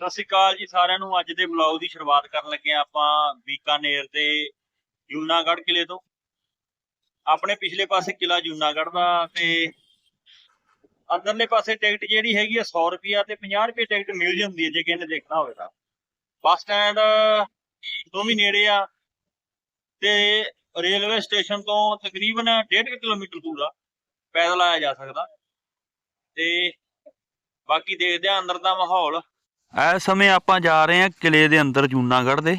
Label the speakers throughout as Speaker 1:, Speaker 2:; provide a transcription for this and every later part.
Speaker 1: ਸਤਿ ਸ਼੍ਰੀ ਅਕਾਲ ਜੀ ਸਾਰਿਆਂ ਨੂੰ। ਅੱਜ ਦੇ ਵਲੌਗ ਦੀ ਸ਼ੁਰੂਆਤ ਕਰਨ ਲੱਗੇ ਹਾਂ ਆਪਾਂ ਬੀਕਾਨੇਰ ਦੇ ਜੂਨਾਗੜ੍ਹ ਕਿਲੇ ਤੋਂ। ਆਪਣੇ ਪਿਛਲੇ ਪਾਸੇ ਕਿਲਾ ਜੂਨਾਗੜ੍ਹ ਦਾ ਤੇ ਅੰਦਰਲੇ ਪਾਸੇ ਟਿਕਟ ਜਿਹੜੀ ਹੈਗੀ ਆ 100 ਰੁਪਿਆ ਤੇ 50 ਰੁਪਏ ਟਿਕਟ ਮਿਲ ਜਾਂਦੀ ਹੈ ਜੇ ਕਿਸੇ ਨੇ ਦੇਖਣਾ ਹੋਵੇ ਤਾਂ। ਬੱਸ ਸਟੈਂਡ ਤੋਂ ਵੀ ਨੇੜੇ ਆ ਤੇ ਰੇਲਵੇ ਸਟੇਸ਼ਨ ਤੋਂ ਤਕਰੀਬਨ 1.5 ਕਿਲੋਮੀਟਰ ਦੂਰ ਆ। ਪੈਦਲ ਆਇਆ ਜਾ ਸਕਦਾ। ਤੇ ਬਾਕੀ ਦੇਖਦੇ ਆ ਅੰਦਰ ਦਾ ਮਾਹੌਲ। ਇਸ ਸਮੇਂ ਆਪਾਂ ਜਾ ਰਹੇ ਹਾਂ ਕਿਲੇ ਦੇ ਅੰਦਰ ਜੂਨਾਗੜ੍ਹ ਦੇ।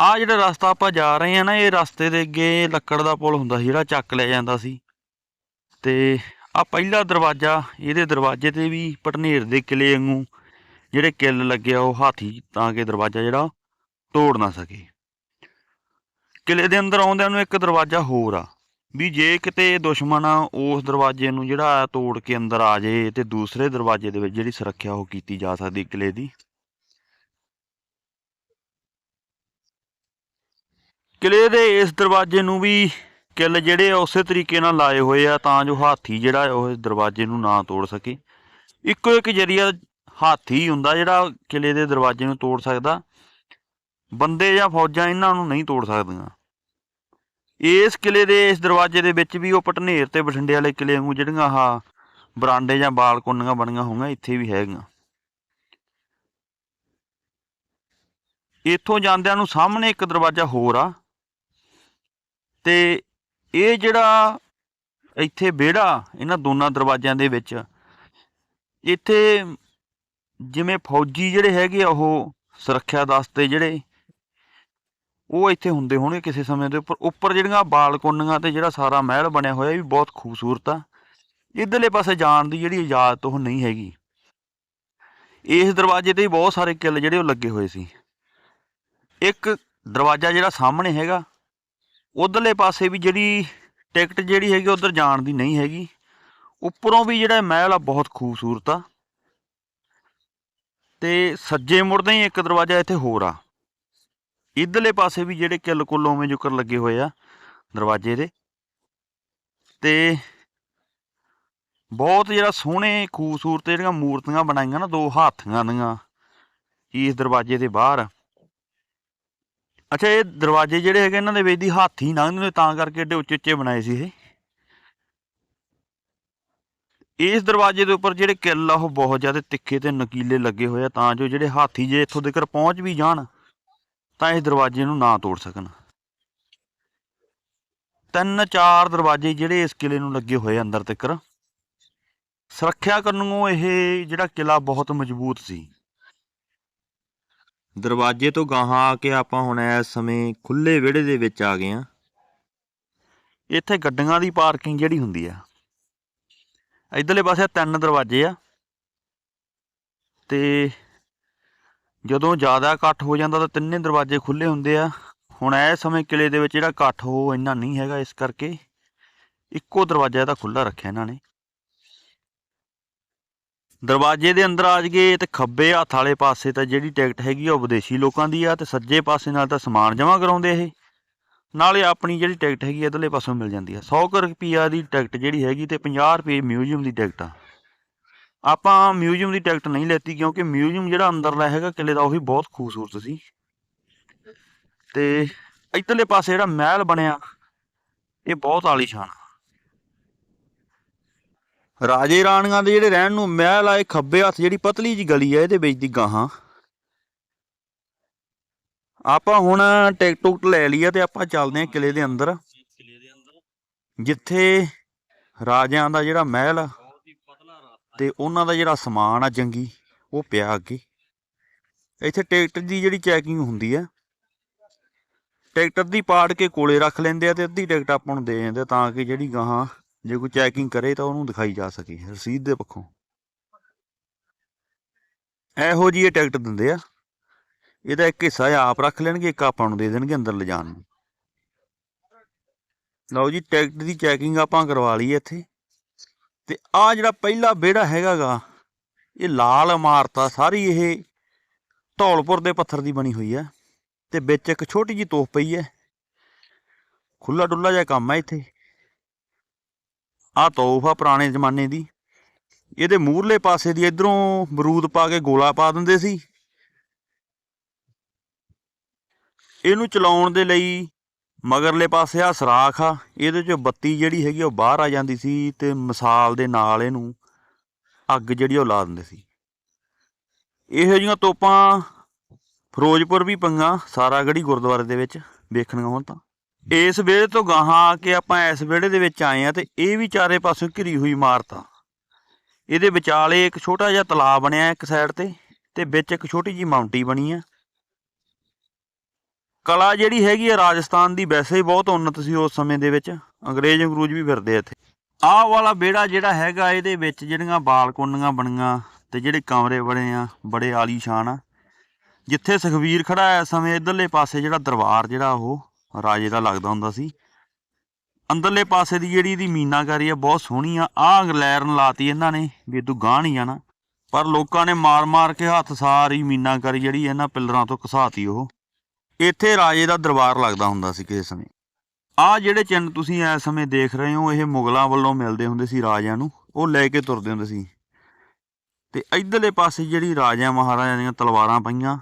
Speaker 1: ਆ ਜਿਹੜਾ ਰਸਤਾ ਆਪਾਂ ਜਾ ਰਹੇ ਹਾਂ ਨਾ, ਇਹ ਰਸਤੇ ਦੇ ਅੱਗੇ ਲੱਕੜ ਦਾ ਪੁਲ ਹੁੰਦਾ ਸੀ, ਜਿਹੜਾ ਚੱਕ ਲਿਆ ਜਾਂਦਾ ਸੀ। ਤੇ ਆ ਪਹਿਲਾ ਦਰਵਾਜ਼ਾ, ਇਹਦੇ ਦਰਵਾਜ਼ੇ ਤੇ ਵੀ ਪਟਨੇਰ ਦੇ ਕਿਲੇ ਵਾਂਗੂ ਜਿਹੜੇ ਕਿੱਲ ਲੱਗੇ ਆ, ਉਹ ਹਾਥੀ ਤਾਂ ਕਿ ਦਰਵਾਜ਼ਾ ਜਿਹੜਾ ਤੋੜ ਨਾ ਸਕੇ। ਕਿਲੇ ਦੇ ਅੰਦਰ ਆਉਂਦਿਆਂ ਨੂੰ ਇੱਕ ਦਰਵਾਜ਼ਾ ਹੋਰ ਆ। ਵੀ ਜੇ ਕਿਤੇ ਦੁਸ਼ਮਣ ਉਸ ਦਰਵਾਜ਼ੇ ਨੂੰ ਜਿਹੜਾ ਤੋੜ ਕੇ ਅੰਦਰ ਆ ਜੇ ਤੇ ਦੂਸਰੇ ਦਰਵਾਜ਼ੇ ਦੇ ਵਿੱਚ ਜਿਹੜੀ ਸੁਰੱਖਿਆ ਉਹ ਕੀਤੀ ਜਾ ਸਕਦੀ ਕਿਲੇ ਦੀ? ਕਿਲੇ ਦੇ ਇਸ ਦਰਵਾਜ਼ੇ ਨੂੰ ਵੀ ਕਿੱਲ ਜਿਹੜੇ ਉਸੇ ਤਰੀਕੇ ਨਾਲ ਲਾਏ ਹੋਏ ਆ ਤਾਂ ਜੋ ਹਾਥੀ ਜਿਹੜਾ ਉਹ ਦਰਵਾਜ਼ੇ ਨੂੰ ਨਾ ਤੋੜ ਸਕੇ। ਇੱਕੋ ਇੱਕ ਜਰੀਆ ਹਾਥੀ ਹੁੰਦਾ ਜਿਹੜਾ ਕਿਲੇ ਦੇ ਦਰਵਾਜ਼ੇ ਨੂੰ ਤੋੜ ਸਕਦਾ। ਬੰਦੇ ਜਾਂ ਫੌਜਾਂ ਇਹਨਾਂ ਨੂੰ ਨਹੀਂ ਤੋੜ ਸਕਦੀਆਂ। ਇਸ ਕਿਲੇ ਦੇ, ਇਸ ਦਰਵਾਜ਼ੇ ਦੇ ਵਿੱਚ ਵੀ ਉਹ ਪਟਨੇਰ ਤੇ ਬਠਿੰਡੇ ਵਾਲੇ ਕਿਲੇ ਵਾਂਗੂ ਜਿਹੜੀਆਂ ਆਹ ਬਰਾਂਡੇ ਜਾਂ ਬਾਲਕੋਨੀਆਂ ਬਣੀਆਂ ਹੋਈਆਂ, ਇੱਥੇ ਵੀ ਹੈਗੀਆਂ। ਇੱਥੋਂ ਜਾਂਦਿਆਂ ਨੂੰ ਸਾਹਮਣੇ ਇੱਕ ਦਰਵਾਜ਼ਾ ਹੋਰ ਆ ਤੇ ਇਹ ਜਿਹੜਾ ਇੱਥੇ ਵਿਹੜਾ, ਇਹਨਾਂ ਦੋਨਾਂ ਦਰਵਾਜ਼ਿਆਂ ਦੇ ਵਿੱਚ, ਇੱਥੇ ਜਿਵੇਂ ਫੌਜੀ ਜਿਹੜੇ ਹੈਗੇ ਆ ਉਹ ਸੁਰੱਖਿਆ ਦਸਤੇ ਜਿਹੜੇ ਉਹ ਇੱਥੇ ਹੁੰਦੇ ਹੋਣਗੇ ਕਿਸੇ ਸਮੇਂ ਦੇ ਉੱਪਰ। ਉੱਪਰ ਜਿਹੜੀਆਂ ਬਾਲਕੋਨੀਆਂ ਤੇ ਜਿਹੜਾ ਸਾਰਾ ਮਹਿਲ ਬਣਿਆ ਹੋਇਆ, ਇਹ ਵੀ ਬਹੁਤ ਖੂਬਸੂਰਤ ਆ। ਇਧਰਲੇ ਪਾਸੇ ਜਾਣ ਦੀ ਜਿਹੜੀ ਇਜਾਜ਼ਤ ਉਹ ਨਹੀਂ ਹੈਗੀ। ਇਸ ਦਰਵਾਜ਼ੇ ਤੇ ਬਹੁਤ ਸਾਰੇ ਕਿੱਲ ਜਿਹੜੇ ਉਹ ਲੱਗੇ ਹੋਏ ਸੀ। ਇੱਕ ਦਰਵਾਜ਼ਾ ਜਿਹੜਾ ਸਾਹਮਣੇ ਹੈਗਾ, ਉਧਰਲੇ ਪਾਸੇ ਵੀ ਜਿਹੜੀ ਟਿਕਟ ਜਿਹੜੀ ਹੈਗੀ ਉਧਰ ਜਾਣ ਦੀ ਨਹੀਂ ਹੈਗੀ। ਉੱਪਰੋਂ ਵੀ ਜਿਹੜਾ ਮਹਿਲ ਆ, ਬਹੁਤ ਖੂਬਸੂਰਤ ਆ। ਤੇ ਸੱਜੇ ਮੁੜਦੇ ਹੀ ਇੱਕ ਦਰਵਾਜ਼ਾ ਇੱਥੇ ਹੋਰ ਆ। ਇਧਰਲੇ ਪਾਸੇ ਵੀ ਜਿਹੜੇ ਕਿੱਲ ਕੁੱਲ ਉਵੇਂ ਜੁਕਰ ਲੱਗੇ ਹੋਏ ਆ ਦਰਵਾਜ਼ੇ ਦੇ। ਤੇ ਬਹੁਤ ਜਿਹੜਾ ਸੋਹਣੇ, ਖੂਬਸੂਰਤ ਜਿਹੜੀਆਂ ਮੂਰਤੀਆਂ ਬਣਾਈਆਂ ਨਾ, ਦੋ ਹਾਥੀਆਂ ਦੀਆਂ ਇਸ ਦਰਵਾਜ਼ੇ ਦੇ ਬਾਹਰ। ਅੱਛਾ, ਇਹ ਦਰਵਾਜ਼ੇ ਜਿਹੜੇ ਹੈਗੇ ਇਹਨਾਂ ਦੇ ਵਿੱਚ ਦੀ ਹਾਥੀ ਲੰਘਦੇ ਨੇ, ਤਾਂ ਕਰਕੇ ਏਡੇ ਉੱਚੇ ਉੱਚੇ ਬਣਾਏ ਸੀ ਇਹ। ਇਸ ਦਰਵਾਜ਼ੇ ਦੇ ਉੱਪਰ ਜਿਹੜੇ ਕਿੱਲ ਆ, ਉਹ ਬਹੁਤ ਜ਼ਿਆਦਾ ਤਿੱਖੇ ਤੇ ਨਕੀਲੇ ਲੱਗੇ ਹੋਏ ਆ, ਤਾਂ ਜੋ ਜਿਹੜੇ ਹਾਥੀ ਜੇ ਇੱਥੋਂ ਤੱਕ ਪਹੁੰਚ ਵੀ ਜਾਣ। ਤਾਂ ਇਸ ਦਰਵਾਜ਼ੇ ਨੂੰ ਨਾ ਤੋੜ ਸਕਣ। ਤਿੰਨ ਚਾਰ ਦਰਵਾਜ਼ੇ ਜਿਹੜੇ ਇਸ ਕਿਲੇ ਨੂੰ ਲੱਗੇ ਹੋਏ ਅੰਦਰ ਤੱਕ, ਸੁਰੱਖਿਆ ਕਰਨੋਂ ਇਹ ਜਿਹੜਾ ਕਿਲਾ ਬਹੁਤ ਮਜ਼ਬੂਤ ਸੀ। ਦਰਵਾਜ਼ੇ ਤੋਂ ਗਾਹਾਂ ਆ ਕੇ ਆਪਾਂ ਹੁਣ ਇਸ ਸਮੇਂ ਖੁੱਲੇ ਵਿਹੜੇ ਦੇ ਵਿੱਚ ਆ ਗਏ ਆ ਇੱਥੇ ਗੱਡੀਆਂ ਦੀ ਪਾਰਕਿੰਗ ਜਿਹੜੀ ਹੁੰਦੀ ਆ। ਇਧਰਲੇ ਪਾਸੇ ਤਿੰਨ ਦਰਵਾਜ਼ੇ ਆ। ਤੇ ਜਦੋਂ ਜ਼ਿਆਦਾ ਇਕੱਠ ਹੋ ਜਾਂਦਾ ਤਾਂ ਤਿੰਨੇ ਦਰਵਾਜ਼ੇ ਖੁੱਲੇ ਹੁੰਦੇ ਆ। ਹੁਣ ਇਸ ਸਮੇਂ ਕਿਲੇ ਦੇ ਵਿੱਚ ਜਿਹੜਾ ਇਕੱਠ ਉਹ ਇੰਨਾ ਨਹੀਂ ਹੈਗਾ ਇਸ ਕਰਕੇ ਇੱਕੋ ਦਰਵਾਜ਼ਾ ਇਹਦਾ ਖੁੱਲਾ ਰੱਖਿਆ ਇਹਨਾਂ ਨੇ। ਦਰਵਾਜ਼ੇ ਦੇ ਅੰਦਰ ਆ ਜਗੇ ਤੇ ਖੱਬੇ ਹੱਥ ਵਾਲੇ ਪਾਸੇ ਤਾਂ ਜਿਹੜੀ ਟਿਕਟ ਹੈਗੀ ਆ ਉਹ ਵਿਦੇਸ਼ੀ ਲੋਕਾਂ ਦੀ ਆ ਤੇ ਸੱਜੇ ਪਾਸੇ ਨਾਲ ਤਾਂ ਸਮਾਨ ਜਮ੍ਹਾਂ ਕਰਾਉਂਦੇ ਇਹ। ਨਾਲੇ ਆਪਣੀ ਜਿਹੜੀ ਟਿਕਟ ਹੈਗੀ ਇਧਰਲੇ ਪਾਸੋਂ ਮਿਲ ਜਾਂਦੀ ਆ। 100 ਰੁਪਈਆ ਦੀ ਟਿਕਟ ਜਿਹੜੀ ਹੈਗੀ ਤੇ 50 ਰੁਪਏ ਮਿਊਜ਼ੀਅਮ ਦੀ ਟਿਕਟ ਆ। ਆਪਾਂ ਮਿਊਜ਼ੀਅਮ ਦੀ ਟਿਕਟ ਨਹੀਂ ਲੈਤੀ ਕਿਉਂਕਿ ਮਿਊਜ਼ੀਅਮ ਜਿਹੜਾ ਅੰਦਰਲਾ ਹੈਗਾ ਕਿਲੇ ਦਾ, ਉਹ ਵੀ ਬਹੁਤ ਖੂਬਸੂਰਤ ਸੀ। ਤੇ ਇਧਰਲੇ ਪਾਸੇ ਜਿਹੜਾ ਮਹਿਲ ਬਣਿਆ, ਇਹ ਬਹੁਤ ਆਲੀਸ਼ਾਨ ਰਾਜੇ ਰਾਣੀਆਂ ਦੇ ਜਿਹੜੇ ਰਹਿਣ ਨੂੰ ਮਹਿਲ ਆਏ ਖੱਬੇ ਹੱਥ ਜਿਹੜੀ ਪਤਲੀ ਜੀ ਗਲੀ ਆ, ਇਹਦੇ ਵਿੱਚ ਦੀ ਗਾਹਾਂ। ਆਪਾਂ ਹੁਣ ਟਿਕਟ ਟੁਕਟ ਲੈ ਲਈ ਆ ਤੇ ਆਪਾਂ ਚੱਲਦੇ ਹਾਂ ਕਿਲੇ ਦੇ ਅੰਦਰ, ਜਿੱਥੇ ਰਾਜਿਆਂ ਦਾ ਜਿਹੜਾ ਮਹਿਲ ਆ ਤੇ ਉਹਨਾਂ ਦਾ ਜਿਹੜਾ ਸਮਾਨ ਆ ਜੰਗੀ, ਉਹ ਪਿਆ ਅੱਗੇ। ਇੱਥੇ ਟਿਕਟ ਦੀ ਜਿਹੜੀ ਚੈਕਿੰਗ ਹੁੰਦੀ ਆ। ਟਰੈਕਟਰ ਦੀ ਪਾੜ ਕੇ ਕੋਲੇ ਰੱਖ ਲੈਂਦੇ ਆ ਤੇ ਅੱਧੀ ਟਿਕਟ ਆਪਾਂ ਨੂੰ ਦੇ ਜਾਂਦੇ ਆ ਤਾਂ ਕਿ ਜਿਹੜੀ ਗਾਹਾਂ ਜੇ ਕੋਈ ਚੈਕਿੰਗ ਕਰੇ ਤਾਂ ਉਹਨੂੰ ਦਿਖਾਈ ਜਾ ਸਕੇ, ਰਸੀਦ ਦੇ ਪੱਖੋਂ। ਇਹੋ ਜੀ ਇਹ ਟਿਕਟ ਦਿੰਦੇ ਆ। ਇਹਦਾ ਇੱਕ ਹਿੱਸਾ ਇਹ ਆਪ ਰੱਖ ਲੈਣਗੇ, ਇੱਕ ਆਪਾਂ ਨੂੰ ਦੇ ਦੇਣਗੇ ਅੰਦਰ ਲਿਜਾਣ ਨੂੰ। ਲਓ ਜੀ ਟਿਕਟ ਦੀ ਚੈਕਿੰਗ ਆਪਾਂ ਕਰਵਾ ਲਈ ਇੱਥੇ। ਤੇ ਆ ਜਿਹੜਾ ਪਹਿਲਾ ਵਿਹੜਾ ਹੈਗਾਗਾ, ਇਹ ਲਾਲ ਇਮਾਰਤ ਆ ਸਾਰੀ ਇਹ ਧੌਲਪੁਰ ਦੇ ਪੱਥਰ ਦੀ ਬਣੀ ਹੋਈ ਹੈ ਤੇ ਵਿੱਚ ਇੱਕ ਛੋਟੀ ਜੀ ਤੋਪ ਪਈ ਹੈ ਖੁੱਲਾ ਡੁੱਲਾ ਜਿਹਾ ਕੰਮ ਹੈ ਇੱਥੇ। ਆ ਤੋਪ ਆ ਪੁਰਾਣੇ ਜ਼ਮਾਨੇ ਦੀ। ਇਹਦੇ ਮੂਹਰਲੇ ਪਾਸੇ ਦੀ ਇਧਰੋਂ ਬਰੂਦ ਪਾ ਕੇ ਗੋਲਾ ਪਾ ਦਿੰਦੇ ਸੀ।
Speaker 2: ਇਹਨੂੰ ਚਲਾਉਣ ਦੇ ਲਈ ਮਗਰਲੇ ਪਾਸੇ ਆ ਸਰਾਖ ਆ, ਇਹਦੇ 'ਚੋਂ ਬੱਤੀ ਜਿਹੜੀ ਹੈਗੀ ਉਹ ਬਾਹਰ ਆ ਜਾਂਦੀ ਸੀ ਤੇ ਮਿਸਾਲ ਦੇ ਨਾਲ ਇਹਨੂੰ ਅੱਗ ਜਿਹੜੀ ਉਹ ਲਾ ਦਿੰਦੇ ਸੀ। ਇਹੋ ਜਿਹੀਆਂ ਤੋਪਾਂ ਫਿਰੋਜ਼ਪੁਰ ਵੀ ਪੰਗਾ ਸਾਰਾਗੜੀ ਗੁਰਦੁਆਰੇ ਦੇ ਵਿੱਚ, ਵੇਖਣੀਆਂ ਹੋਣ ਤਾਂ। ਇਸ ਵਿਹੜੇ ਤੋਂ ਗਾਹਾਂ ਆ ਕੇ ਆਪਾਂ ਇਸ ਵਿਹੜੇ ਦੇ ਵਿੱਚ ਆਏ ਆ ਤੇ ਇਹ ਵੀ ਚਾਰੇ ਪਾਸੋਂ ਘਿਰੀ ਹੋਈ ਇਮਾਰਤ ਆ। ਇਹਦੇ ਵਿਚਾਲੇ ਇੱਕ ਛੋਟਾ ਜਿਹਾ ਤਲਾਬ ਬਣਿਆ ਇੱਕ ਸਾਈਡ ਤੇ ਤੇ ਵਿੱਚ ਇੱਕ ਛੋਟੀ ਜੀ ਮਾਉਂਟੀ ਬਣੀ ਆ। ਕਲਾ ਜਿਹੜੀ ਹੈਗੀ ਆ ਰਾਜਸਥਾਨ ਦੀ ਵੈਸੇ ਹੀ ਬਹੁਤ ਉੱਨਤ ਸੀ ਉਸ ਸਮੇਂ ਦੇ ਵਿੱਚ। ਅੰਗਰੇਜ਼ ਅੰਗਰੂਜ ਵੀ ਫਿਰਦੇ ਇੱਥੇ। ਆਹ ਵਾਲਾ ਵਿਹੜਾ ਜਿਹੜਾ ਹੈਗਾ ਇਹਦੇ ਵਿੱਚ ਜਿਹੜੀਆਂ ਬਾਲਕੋਨੀਆਂ ਬਣੀਆਂ ਤੇ ਜਿਹੜੇ ਕਮਰੇ ਬਣੇ ਆ, ਬੜੇ ਆਲੀਸ਼ਾਨ ਆ। ਜਿੱਥੇ ਸੁਖਵੀਰ ਖੜਾ ਹੈ ਸਮੇਂ ਇਧਰਲੇ ਪਾਸੇ ਜਿਹੜਾ ਦਰਬਾਰ ਜਿਹੜਾ ਉਹ ਰਾਜੇ ਦਾ ਲੱਗਦਾ ਹੁੰਦਾ ਸੀ। ਅੰਦਰਲੇ ਪਾਸੇ ਦੀ ਜਿਹੜੀ ਇਹਦੀ ਮੀਨਾਕਾਰੀ ਆ, ਬਹੁਤ ਸੋਹਣੀ ਆ। ਆਹ ਅੰਗਲੈਰਨ ਲਾਤੀ ਇਹਨਾਂ ਨੇ ਵੀ ਤੂੰ ਗਾਹ ਨਹੀਂ ਜਾਣਾ। ਪਰ ਲੋਕਾਂ ਨੇ ਮਾਰ-ਮਾਰ ਕੇ ਹੱਥ ਸਾਰੀ ਮੀਨਾਕਾਰੀ ਜਿਹੜੀ ਇਹਨਾਂ ਪਿੱਲਰਾਂ ਤੋਂ ਘਸਾਤੀ ਉਹ। ਇੱਥੇ ਰਾਜੇ ਦਾ ਦਰਬਾਰ ਲੱਗਦਾ ਹੁੰਦਾ ਸੀ ਕਿਸੇ ਸਮੇਂ। ਆਹ ਜਿਹੜੇ ਚਿੰਨ੍ਹ ਤੁਸੀਂ ਇਸ ਸਮੇਂ ਦੇਖ ਰਹੇ ਹੋ, ਇਹ ਮੁਗਲਾਂ ਵੱਲੋਂ ਮਿਲਦੇ ਹੁੰਦੇ ਸੀ ਰਾਜਿਆਂ ਨੂੰ, ਉਹ ਲੈ ਕੇ ਤੁਰਦੇ ਹੁੰਦੇ ਸੀ। ਤੇ ਇਧਰਲੇ ਪਾਸੇ ਜਿਹੜੀ ਰਾਜਿਆਂ ਮਹਾਰਾਜਿਆਂ ਦੀਆਂ ਤਲਵਾਰਾਂ ਪਈਆਂ,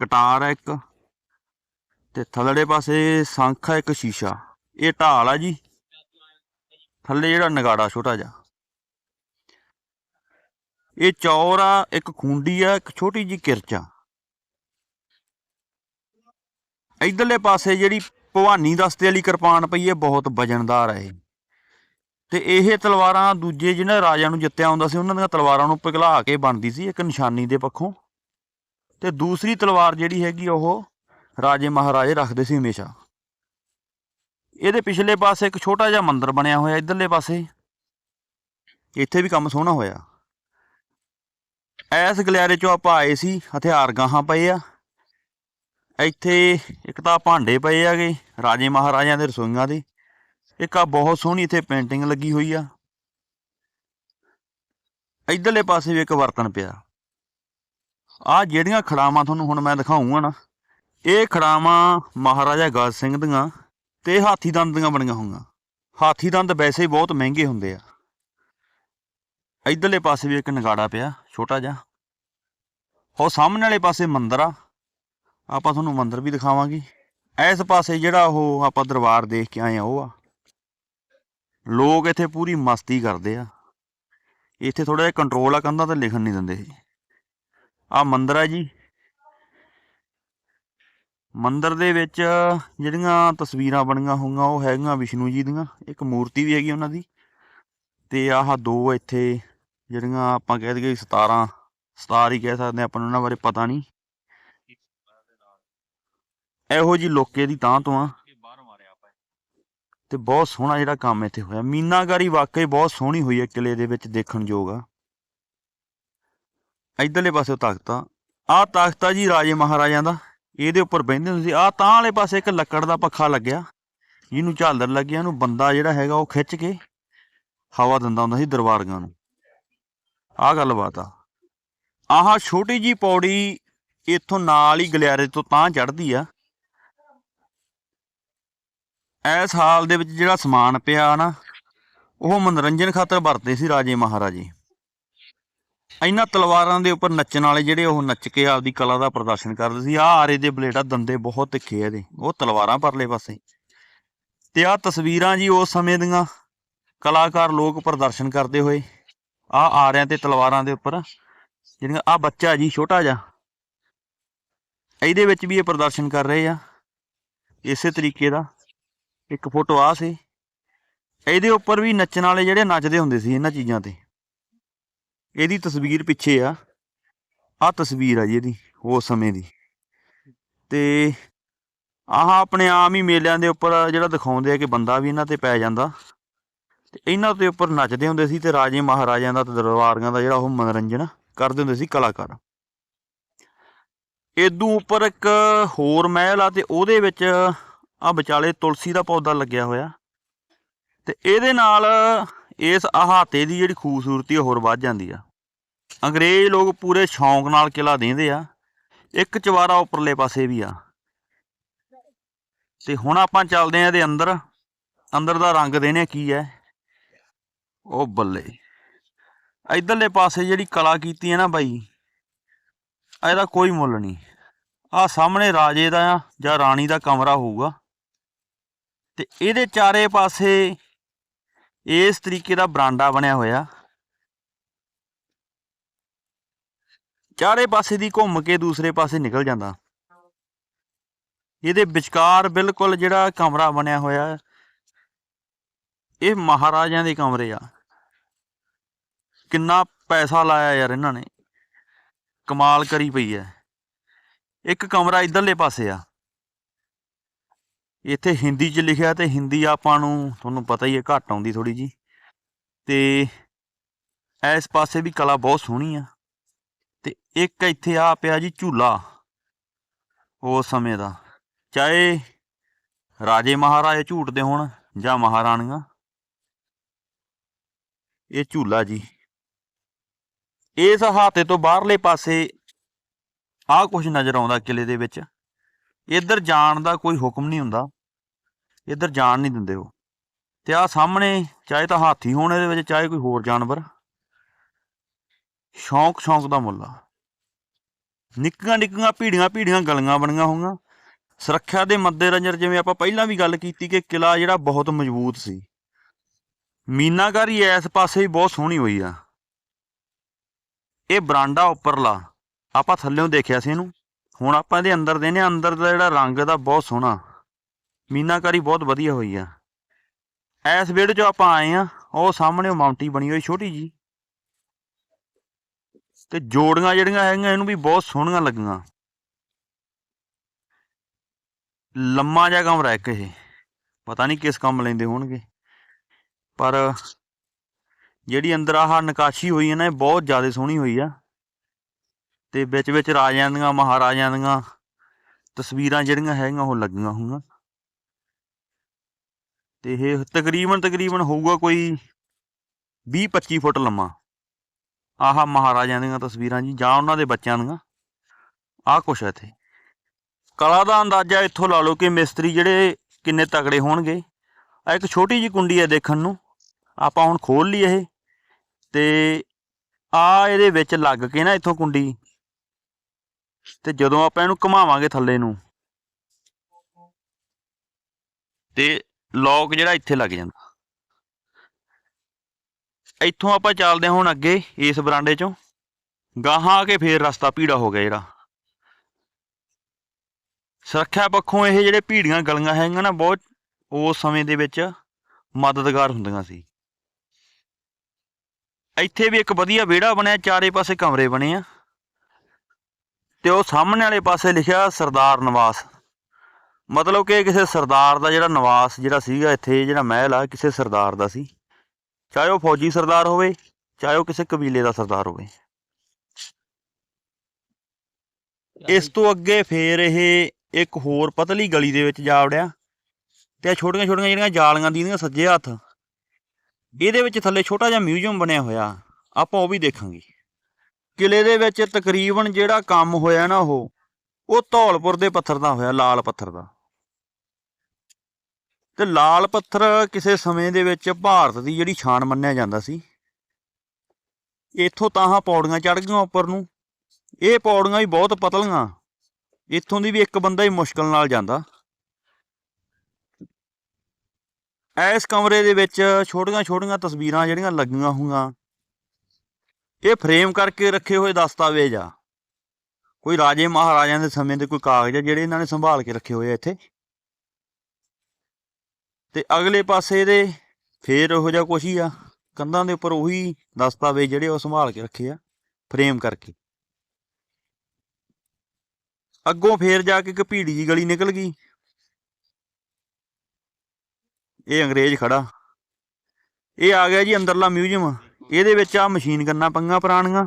Speaker 2: ਕਟਾਰ ਹੈ ਇੱਕ, ਤੇ ਥੱਲੜੇ ਪਾਸੇ ਸੰਖ ਹੈ ਇੱਕ ਸ਼ੀਸ਼ਾ। ਇਹ ਢਾਲ ਆ ਜੀ, ਥੱਲੇ ਜਿਹੜਾ ਨਗਾੜਾ ਛੋਟਾ ਜਿਹਾ। ਇਹ ਚੌਰ ਆ, ਇੱਕ ਖੁੰਡੀ ਆ, ਇੱਕ ਛੋਟੀ ਜੀ ਕਿਰਚਾ ਇਧਰਲੇ ਪਾਸੇ ਜਿਹੜੀ ਭਵਾਨੀ ਦਸਤੇ ਵਾਲੀ ਕਿਰਪਾਨ ਪਈ ਹੈ ਬਹੁਤ ਵਜਨਦਾਰ ਹੈ ਤੇ ਇਹ ਤਲਵਾਰਾਂ ਦੂਜੇ ਜਿਹਨਾਂ ਰਾਜਿਆਂ ਨੂੰ ਜਿੱਤਿਆ ਆਉਂਦਾ ਸੀ, ਉਹਨਾਂ ਦੀਆਂ ਤਲਵਾਰਾਂ ਨੂੰ ਪਿਘਲਾ ਕੇ ਬਣਦੀ ਸੀ ਇੱਕ ਨਿਸ਼ਾਨੀ ਦੇ ਪੱਖੋਂ। ਤੇ ਦੂਸਰੀ ਤਲਵਾਰ ਜਿਹੜੀ ਹੈਗੀ ਉਹ ਰਾਜੇ ਮਹਾਰਾਜੇ ਰੱਖਦੇ ਸੀ ਹਮੇਸ਼ਾ। ਇਹਦੇ ਪਿਛਲੇ ਪਾਸੇ ਇੱਕ ਛੋਟਾ ਜਿਹਾ ਮੰਦਿਰ ਬਣਿਆ ਹੋਇਆ ਇਧਰਲੇ ਪਾਸੇ। ਇੱਥੇ ਵੀ ਕੰਮ ਸੋਹਣਾ ਹੋਇਆ। ਐਸ ਗਲਿਆਰੇ ਚੋਂ ਆਪਾਂ ਆਏ ਸੀ ਹਥਿਆਰ ਗਾਹਾਂ ਪਏ ਆ। ਇੱਥੇ ਇੱਕ ਤਾਂ ਭਾਂਡੇ ਪਏ ਆਗੇ ਰਾਜੇ ਮਹਾਰਾਜਿਆਂ ਦੇ ਰਸੋਈਆਂ ਦੇ। ਇੱਕ ਆ ਬਹੁਤ ਸੋਹਣੀ ਇੱਥੇ ਪੇਂਟਿੰਗ ਲੱਗੀ ਹੋਈ ਆ। ਇਧਰਲੇ ਪਾਸੇ ਵੀ ਇੱਕ ਬਰਤਨ ਪਿਆ। ਆ ਜਿਹੜੀਆਂ ਖੜਾਵਾਂ ਤੁਹਾਨੂੰ ਹੁਣ ਮੈਂ ਦਿਖਾਉਂਗਾ ਨਾ, ਇਹ ਖੜਾਵਾਂ ਮਹਾਰਾਜਾ ਗਾਜ ਸਿੰਘ ਦੀਆਂ ਤੇ ਹਾਥੀ ਦੰਦ ਦੀਆਂ ਬਣੀਆਂ ਹੋਈਆਂ। ਹਾਥੀ ਦੰਦ ਵੈਸੇ ਹੀ ਬਹੁਤ ਮਹਿੰਗੇ ਹੁੰਦੇ ਆ। ਇਧਰਲੇ ਪਾਸੇ ਵੀ ਇੱਕ ਨਗਾੜਾ ਪਿਆ, ਛੋਟਾ ਜਿਹਾ। ਉਹ ਸਾਹਮਣੇ ਵਾਲੇ ਪਾਸੇ ਮੰਦਰ। ਆ ਆਪਾਂ ਤੁਹਾਨੂੰ ਮੰਦਿਰ ਵੀ ਦਿਖਾਵਾਂਗੇ। ਇਸ ਪਾਸੇ ਜਿਹੜਾ ਉਹ ਆਪਾਂ ਦਰਬਾਰ ਦੇਖ ਕੇ ਆਏ ਆ ਉਹ ਆ। ਲੋਕ ਇੱਥੇ ਪੂਰੀ ਮਸਤੀ ਕਰਦੇ ਆ। ਇੱਥੇ ਥੋੜਾ ਜਿਹਾ ਕੰਟਰੋਲ ਆ ਕੰਧਾਂ ਤੇ ਲਿਖਣ ਨਹੀਂ ਦਿੰਦੇ। ਇਹ ਆ ਮੰਦਿਰ ਆ ਜੀ। ਮੰਦਿਰ ਦੇ ਵਿੱਚ ਜਿਹੜੀਆਂ ਤਸਵੀਰਾਂ ਬਣੀਆਂ ਹੋਈਆਂ ਉਹ ਹੈਗੀਆਂ ਵਿਸ਼ਨੂੰ ਜੀ ਦੀਆਂ। ਇੱਕ ਮੂਰਤੀ ਵੀ ਹੈਗੀ ਉਹਨਾਂ ਦੀ। ਤੇ ਆਹ ਦੋ ਇੱਥੇ ਜਿਹੜੀਆਂ ਆਪਾਂ ਕਹਿ ਦਈਏ 17 ਸਤਾਰ ਹੀ ਕਹਿ ਸਕਦੇ ਹਾਂ, ਆਪਾਂ ਨੂੰ ਉਹਨਾਂ ਬਾਰੇ ਪਤਾ ਨਹੀਂ। ਇਹੋ ਜੀ ਲੋਕੇ ਦੀ ਤਾਂ ਤੋਂ ਆ। ਤੇ ਬਹੁਤ ਸੋਹਣਾ ਜਿਹੜਾ ਕੰਮ ਇੱਥੇ ਹੋਇਆ। ਮੀਨਾਕਾਰੀ ਵਾਕਈ ਬਹੁਤ ਸੋਹਣੀ ਹੋਈ ਹੈ ਕਿਲੇ ਦੇ ਵਿੱਚ ਦੇਖਣ ਯੋਗ ਆ। ਇਧਰਲੇ ਪਾਸੇ ਤਖਤ ਆ। ਤਖਤ ਆ ਜੀ ਰਾਜੇ ਮਹਾਰਾਜਿਆਂ ਦਾ। ਇਹਦੇ ਉੱਪਰ ਬਹਿੰਦੇ ਹੁੰਦੇ ਸੀ ਆਹ ਤਾਂ ਵਾਲੇ ਪਾਸੇ ਇੱਕ ਲੱਕੜ ਦਾ ਪੱਖਾ ਲੱਗਿਆ। ਜਿਹਨੂੰ ਝਾਲਰ ਲੱਗਿਆ। ਇਹਨੂੰ ਬੰਦਾ ਜਿਹੜਾ ਹੈਗਾ ਉਹ ਖਿੱਚ ਕੇ ਹਵਾ ਦਿੰਦਾ ਹੁੰਦਾ ਸੀ ਦਰਬਾਰੀਆਂ ਨੂੰ। ਆਹ ਗੱਲਬਾਤ ਆ। ਆਹ ਛੋਟੀ ਜੀ ਪੌੜੀ ਇੱਥੋਂ ਨਾਲ ਹੀ ਗਲਿਆਰੇ ਤੋਂ ਤਾਂ ਚੜ੍ਹਦੀ ਆ। ਇਸ ਹਾਲ ਦੇ ਵਿੱਚ ਜਿਹੜਾ ਸਮਾਨ ਪਿਆ ਨਾ, ਉਹ ਮਨੋਰੰਜਨ ਖਾਤਰ ਵਰਤੇ ਸੀ ਰਾਜੇ ਮਹਾਰਾਜੇ। ਇਹਨਾਂ ਤਲਵਾਰਾਂ ਦੇ ਉੱਪਰ ਨੱਚਣ ਵਾਲੇ ਜਿਹੜੇ ਉਹ ਨੱਚ ਕੇ ਆਪਦੀ ਕਲਾ ਦਾ ਪ੍ਰਦਰਸ਼ਨ ਕਰਦੇ ਸੀ। ਆਹ ਆਰੇ ਦੇ ਬਲੇਡਾ ਦੰਦੇ ਬਹੁਤ ਤਿੱਖੇ ਆ ਇਹਦੇ। ਉਹ ਤਲਵਾਰਾਂ ਪਰਲੇ ਪਾਸੇ। ਤੇ ਆਹ ਤਸਵੀਰਾਂ ਜੀ ਉਸ ਸਮੇਂ ਦੀਆਂ ਕਲਾਕਾਰ ਲੋਕ ਪ੍ਰਦਰਸ਼ਨ ਕਰਦੇ ਹੋਏ, ਆਹ ਆਰਿਆਂ ਤੇ ਤਲਵਾਰਾਂ ਦੇ ਉੱਪਰ, ਜਿਹੜੀਆਂ ਆਹ ਬੱਚਾ ਜੀ ਛੋਟਾ ਜਿਹਾ, ਇਹਦੇ ਵਿੱਚ ਵੀ ਇਹ ਪ੍ਰਦਰਸ਼ਨ ਕਰ ਰਹੇ ਆ। ਇਸੇ ਤਰੀਕੇ ਦਾ ਇੱਕ ਫੋਟੋ ਆ ਸੀ। ਇਹਦੇ ਉੱਪਰ ਵੀ ਨੱਚਣ ਵਾਲੇ ਜਿਹੜੇ ਨੱਚਦੇ ਹੁੰਦੇ ਸੀ ਇਹਨਾਂ ਚੀਜ਼ਾਂ ਤੇ। ਇਹਦੀ ਤਸਵੀਰ ਪਿੱਛੇ ਆ। ਆਹ ਤਸਵੀਰ ਆ ਜੀ ਇਹਦੀ, ਉਸ ਸਮੇਂ ਦੀ। ਤੇ ਆਹ ਆਪਣੇ ਆਮ ਹੀ ਮੇਲਿਆਂ ਦੇ ਉੱਪਰ ਜਿਹੜਾ ਦਿਖਾਉਂਦੇ ਆ ਕਿ ਬੰਦਾ ਵੀ ਇਹਨਾਂ ਤੇ ਪੈ ਜਾਂਦਾ। ਤੇ ਇਹਨਾਂ ਦੇ ਉੱਪਰ ਨੱਚਦੇ ਹੁੰਦੇ ਸੀ ਤੇ ਰਾਜੇ ਮਹਾਰਾਜਿਆਂ ਦਾ ਤੇ ਦਰਬਾਰੀਆਂ ਦਾ ਜਿਹੜਾ ਉਹ ਮਨੋਰੰਜਨ ਕਰਦੇ ਹੁੰਦੇ ਸੀ ਕਲਾਕਾਰ। ਇਦੋਂ ਉੱਪਰ ਇੱਕ ਹੋਰ ਮਹਿਲ ਆ ਤੇ ਉਹਦੇ ਵਿੱਚ ਆ ਵਿਚਾਲੇ ਤੁਲਸੀ ਦਾ ਪੌਦਾ ਲੱਗਿਆ ਹੋਇਆ। ਤੇ ਇਹਦੇ ਨਾਲ ਇਸ ਅਹਾਤੇ ਦੀ ਜਿਹੜੀ ਖੂਬਸੂਰਤੀ ਉਹ ਹੋਰ ਵੱਧ ਜਾਂਦੀ ਆ। ਅੰਗਰੇਜ਼ ਲੋਕ ਪੂਰੇ ਸ਼ੌਂਕ ਨਾਲ ਕਿਲਾ ਦੇਂਦੇ ਆ। ਇੱਕ ਚਵਾਰਾ ਉੱਪਰਲੇ ਪਾਸੇ ਵੀ ਆ। ਤੇ ਹੁਣ ਆਪਾਂ ਚੱਲਦੇ ਆ ਇਹਦੇ ਅੰਦਰ। ਅੰਦਰ ਦਾ ਰੰਗ ਦੇਣੇ ਕੀ ਹੈ? ਉਹ ਬੱਲੇ। ਇਧਰਲੇ ਪਾਸੇ ਜਿਹੜੀ ਕਲਾ ਕੀਤੀ ਹੈ ਨਾ ਬਾਈ, ਇਹਦਾ ਕੋਈ ਮੁੱਲ ਨਹੀਂ। ਆ ਸਾਹਮਣੇ ਰਾਜੇ ਦਾ ਆ ਜਾਂ ਰਾਣੀ ਦਾ ਕਮਰਾ ਹੋਊਗਾ। ਤੇ ਇਹਦੇ ਚਾਰੇ ਪਾਸੇ ਇਸ ਤਰੀਕੇ ਦਾ ਬਰਾਂਡਾ ਬਣਿਆ ਹੋਇਆ। ਚਾਰੇ ਪਾਸੇ ਦੀ ਘੁੰਮ ਕੇ ਦੂਸਰੇ ਪਾਸੇ ਨਿਕਲ ਜਾਂਦਾ। ਇਹਦੇ ਵਿਚਕਾਰ ਬਿਲਕੁਲ ਜਿਹੜਾ ਕਮਰਾ ਬਣਿਆ ਹੋਇਆ, ਇਹ ਮਹਾਰਾਜਿਆਂ ਦੇ ਕਮਰੇ ਆ। ਕਿੰਨਾ ਪੈਸਾ ਲਾਇਆ ਯਾਰ ਇਹਨਾਂ ਨੇ। ਕਮਾਲ ਕਰੀ ਪਈ ਹੈ। ਇੱਕ ਕਮਰਾ ਇਧਰਲੇ ਪਾਸੇ ਆ। ਇੱਥੇ ਹਿੰਦੀ 'ਚ ਲਿਖਿਆ ਤੇ ਹਿੰਦੀ ਆਪਾਂ ਨੂੰ ਤੁਹਾਨੂੰ ਪਤਾ ਹੀ ਹੈ, ਘੱਟ ਆਉਂਦੀ ਥੋੜੀ ਜੀ ਤੇ ਇਸ ਪਾਸੇ ਵੀ ਕਲਾ ਬਹੁਤ ਸੋਹਣੀ ਆ। ਤੇ ਇੱਕ ਇੱਥੇ ਆ ਪਿਆ ਜੀ ਝੂਲਾ, ਉਸ ਸਮੇਂ ਦਾ। ਚਾਹੇ ਰਾਜੇ ਮਹਾਰਾਜੇ ਝੂਟਦੇ ਹੋਣ ਜਾਂ ਮਹਾਰਾਣੀਆਂ, ਇਹ ਝੂਲਾ ਜੀ। ਇਸ ਹਾਤੇ ਤੋਂ ਬਾਹਰਲੇ ਪਾਸੇ ਆਹ ਕੁਝ ਨਜ਼ਰ ਆਉਂਦਾ ਕਿਲੇ ਦੇ ਵਿੱਚ। ਇੱਧਰ ਜਾਣ ਦਾ ਕੋਈ ਹੁਕਮ ਨਹੀਂ ਹੁੰਦਾ। ਇੱਧਰ ਜਾਣ ਨਹੀਂ ਦਿੰਦੇ ਉਹ। ਤੇ ਆਹ ਸਾਹਮਣੇ ਚਾਹੇ ਤਾਂ ਹਾਥੀ ਹੋਣ ਇਹਦੇ ਵਿੱਚ, ਚਾਹੇ ਕੋਈ ਹੋਰ ਜਾਨਵਰ। ਸ਼ੌਂਕ ਸ਼ੌਂਕ ਦਾ ਮੁੱਲ ਆ। ਨਿੱਕੀਆਂ ਨਿੱਕੀਆਂ ਭੀੜੀਆਂ ਭੀੜੀਆਂ ਗਲੀਆਂ ਬਣੀਆਂ ਹੋਈਆਂ। ਸੁਰੱਖਿਆ ਦੇ ਮੱਦੇਨਜ਼ਰ ਜਿਵੇਂ ਆਪਾਂ ਪਹਿਲਾਂ ਵੀ ਗੱਲ ਕੀਤੀ ਕਿ ਕਿਲਾ ਜਿਹੜਾ ਬਹੁਤ ਮਜ਼ਬੂਤ ਸੀ। ਮੀਨਾਕਾਰੀ ਇਸ ਪਾਸੇ ਵੀ ਬਹੁਤ ਸੋਹਣੀ ਹੋਈ ਆ। ਇਹ ਬਰਾਂਡਾ ਉੱਪਰਲਾ। ਆਪਾਂ ਥੱਲੇੋਂ ਦੇਖਿਆ ਸੀ ਇਹਨੂੰ। ਹੁਣ ਆਪਾਂ ਇਹਦੇ ਅੰਦਰ ਦੇ ਨੇ, ਅੰਦਰ ਦਾ ਜਿਹੜਾ ਰੰਗ ਦਾ ਬਹੁਤ ਸੋਹਣਾ। ਮੀਨਾਕਾਰੀ ਬਹੁਤ ਵਧੀਆ ਹੋਈ ਆ। ਇਸ ਵਿਹੜੇ 'ਚੋਂ ਆਪਾਂ ਆਏ ਆ, ਉਹ ਸਾਹਮਣੇ ਉਹ ਮਾਉਂਟੀ ਬਣੀ ਹੋਈ ਛੋਟੀ ਜੀ ਤੇ ਜੋੜੀਆਂ ਜਿਹੜੀਆਂ ਹੈਗੀਆਂ, ਇਹਨੂੰ ਵੀ ਬਹੁਤ ਸੋਹਣੀਆਂ ਲੱਗੀਆਂ। ਲੰਮਾ ਜਿਹਾ ਕਮਰਾ ਇੱਕ ਇਹ। ਪਤਾ ਨਹੀਂ ਕਿਸ ਕੰਮ ਲੈਂਦੇ ਹੋਣਗੇ। ਪਰ ਜਿਹੜੀ ਅੰਦਰ ਆਹ ਨਕਾਸ਼ੀ ਹੋਈ ਹੈ ਨਾ, ਇਹ ਬਹੁਤ ਜ਼ਿਆਦਾ ਸੋਹਣੀ ਹੋਈ ਆ। ਤੇ ਵਿੱਚ ਵਿੱਚ ਰਾਜਿਆਂ ਦੀਆਂ, ਮਹਾਰਾਜਿਆਂ ਦੀਆਂ ਤਸਵੀਰਾਂ ਜਿਹੜੀਆਂ ਹੈਗੀਆਂ ਉਹ ਲੱਗੀਆਂ ਹੋਈਆਂ। ਤੇ ਇਹ ਤਕਰੀਬਨ ਤਕਰੀਬਨ ਹੋਊਗਾ ਕੋਈ 20 25 ਫੁੱਟ ਲੰਮਾ। ਆਹ ਮਹਾਰਾਜਿਆਂ ਦੀਆਂ ਤਸਵੀਰਾਂ ਜੀ, ਜਾਂ ਉਹਨਾਂ ਦੇ ਬੱਚਿਆਂ ਦੀਆਂ। ਆਹ ਕੁਛ ਹੈ ਇੱਥੇ। ਕਲਾ ਦਾ ਅੰਦਾਜ਼ਾ ਇੱਥੋਂ ਲਾ ਲਓ ਕਿ ਮਿਸਤਰੀ ਜਿਹੜੇ ਕਿੰਨੇ ਤਗੜੇ ਹੋਣਗੇ। ਆ ਇੱਕ ਛੋਟੀ ਜੀ ਕੁੰਡੀ ਹੈ ਦੇਖਣ ਨੂੰ। ਆਪਾਂ ਹੁਣ ਖੋਲ ਲਈ ਇਹ। ਤੇ ਆ ਇਹਦੇ ਵਿੱਚ ਲੱਗ ਕੇ ਨਾ ਇੱਥੋਂ ਕੁੰਡੀ ਤੇ ਜਦੋਂ ਆਪਾਂ ਇਹਨੂੰ ਘੁਮਾਵਾਂਗੇ ਥੱਲੇ ਨੂੰ, ਤੇ ਲੋਕ ਜਿਹੜਾ ਇੱਥੇ ਲੱਗ ਜਾਂਦਾ। ਇੱਥੋਂ ਆਪਾਂ ਚੱਲਦੇ ਹਾਂ ਹੁਣ ਅੱਗੇ ਇਸ ਬਰਾਂਡੇ ਚੋਂ। ਗਾਹਾਂ ਆ ਕੇ ਫੇਰ ਰਸਤਾ ਭੀੜਾ ਹੋ ਗਿਆ ਜਿਹੜਾ। ਸੁਰੱਖਿਆ ਪੱਖੋਂ ਇਹ ਜਿਹੜੇ ਭੀੜੀਆਂ ਗਲੀਆਂ ਹੈਗੀਆਂ ਨਾ, ਬਹੁਤ ਉਸ ਸਮੇਂ ਦੇ ਵਿੱਚ ਮਦਦਗਾਰ ਹੁੰਦੀਆਂ ਸੀ। ਇੱਥੇ ਵੀ ਇੱਕ ਵਧੀਆ ਵਿਹੜਾ ਬਣਿਆ, ਚਾਰੇ ਪਾਸੇ ਕਮਰੇ ਬਣੇ ਆ। ਤੇ ਉਹ ਸਾਹਮਣੇ ਵਾਲੇ ਪਾਸੇ ਲਿਖਿਆ ਸਰਦਾਰ ਨਿਵਾਸ। ਮਤਲਬ ਕਿ ਕਿਸੇ ਸਰਦਾਰ ਦਾ ਜਿਹੜਾ ਨਿਵਾਸ ਜਿਹੜਾ ਸੀਗਾ ਇੱਥੇ ਜਿਹੜਾ ਮਹਿਲ ਆ ਕਿਸੇ ਸਰਦਾਰ ਦਾ ਸੀ। ਚਾਹੇ ਉਹ ਫੌਜੀ ਸਰਦਾਰ ਹੋਵੇ ਚਾਹੇ ਉਹ ਕਿਸੇ ਕਬੀਲੇ ਦਾ ਸਰਦਾਰ ਹੋਵੇ। ਇਸ ਤੋਂ ਅੱਗੇ ਫੇਰ ਇਹ ਇੱਕ ਹੋਰ ਪਤਲੀ ਗਲੀ ਦੇ ਵਿੱਚ ਜਾ ਵੜਿਆ ਤੇ ਆ ਛੋਟੀਆਂ ਛੋਟੀਆਂ ਜਿਹੜੀਆਂ ਜਾਲੀਆਂ ਦੀਆਂ ਸੱਜੇ ਹੱਥ ਇਹਦੇ ਵਿੱਚ ਥੱਲੇ ਛੋਟਾ ਜਿਹਾ ਮਿਊਜ਼ੀਅਮ ਬਣਿਆ ਹੋਇਆ। ਆਪਾਂ ਉਹ ਵੀ ਦੇਖਾਂਗੇ। ਕਿਲੇ ਦੇ ਵਿੱਚ ਤਕਰੀਬਨ ਜਿਹੜਾ ਕੰਮ ਹੋਇਆ ਨਾ ਉਹ ਉਹ ਧੌਲਪੁਰ ਦੇ ਪੱਥਰ ਦਾ ਹੋਇਆ, ਲਾਲ ਪੱਥਰ ਦਾ। ਤੇ ਲਾਲ ਪੱਥਰ ਕਿਸੇ ਸਮੇਂ ਦੇ ਵਿੱਚ ਭਾਰਤ ਦੀ ਜਿਹੜੀ ਸ਼ਾਨ ਮੰਨਿਆ ਜਾਂਦਾ ਸੀ। ਇੱਥੋਂ ਤਾਂ ਪੌੜੀਆਂ ਚੜ ਗਈਆਂ ਉੱਪਰ ਨੂੰ। ਇਹ ਪੌੜੀਆਂ ਵੀ ਬਹੁਤ ਪਤਲੀਆਂ। ਇੱਥੋਂ ਦੀ ਵੀ ਇੱਕ ਬੰਦਾ ਹੀ ਮੁਸ਼ਕਲ ਨਾਲ ਜਾਂਦਾ। ਇਸ ਕਮਰੇ ਦੇ ਵਿੱਚ ਛੋਟੀਆਂ ਛੋਟੀਆਂ ਤਸਵੀਰਾਂ ਜਿਹੜੀਆਂ ਲੱਗੀਆਂ ਹੋਈਆਂ ਇਹ ਫਰੇਮ ਕਰਕੇ ਰੱਖੇ ਹੋਏ ਦਸਤਾਵੇਜ਼ ਆ। ਕੋਈ ਰਾਜੇ ਮਹਾਰਾਜਿਆਂ ਦੇ ਸਮੇਂ ਦੇ ਕੋਈ ਕਾਗਜ਼ ਆ ਜਿਹੜੇ ਇਹਨਾਂ ਨੇ ਸੰਭਾਲ ਕੇ ਰੱਖੇ ਹੋਏ ਆ ਇੱਥੇ। ਤੇ ਅਗਲੇ ਪਾਸੇ ਇਹਦੇ ਫੇਰ ਉਹੋ ਜਿਹਾ ਕੁਛ ਹੀ ਆ। ਕੰਧਾਂ ਦੇ ਉੱਪਰ ਉਹੀ ਦਸਤਾਵੇਜ਼ ਜਿਹੜੇ ਉਹ ਸੰਭਾਲ ਕੇ ਰੱਖੇ ਆ, ਫਰੇਮ ਕਰਕੇ। ਅੱਗੋਂ ਫੇਰ ਜਾ ਕੇ ਇੱਕ ਭੀੜੀ ਜੀ ਗਲੀ ਨਿਕਲ ਗਈ। ਇਹ ਅੰਗਰੇਜ਼ ਖੜਾ। ਇਹ ਆ ਗਿਆ ਜੀ ਅੰਦਰਲਾ ਮਿਊਜ਼ੀਅਮ। ਇਹਦੇ ਵਿੱਚ ਆ ਮਸ਼ੀਨ ਗੰਨਾ ਪੰਗਾ ਪੁਰਾਣੀਆਂ।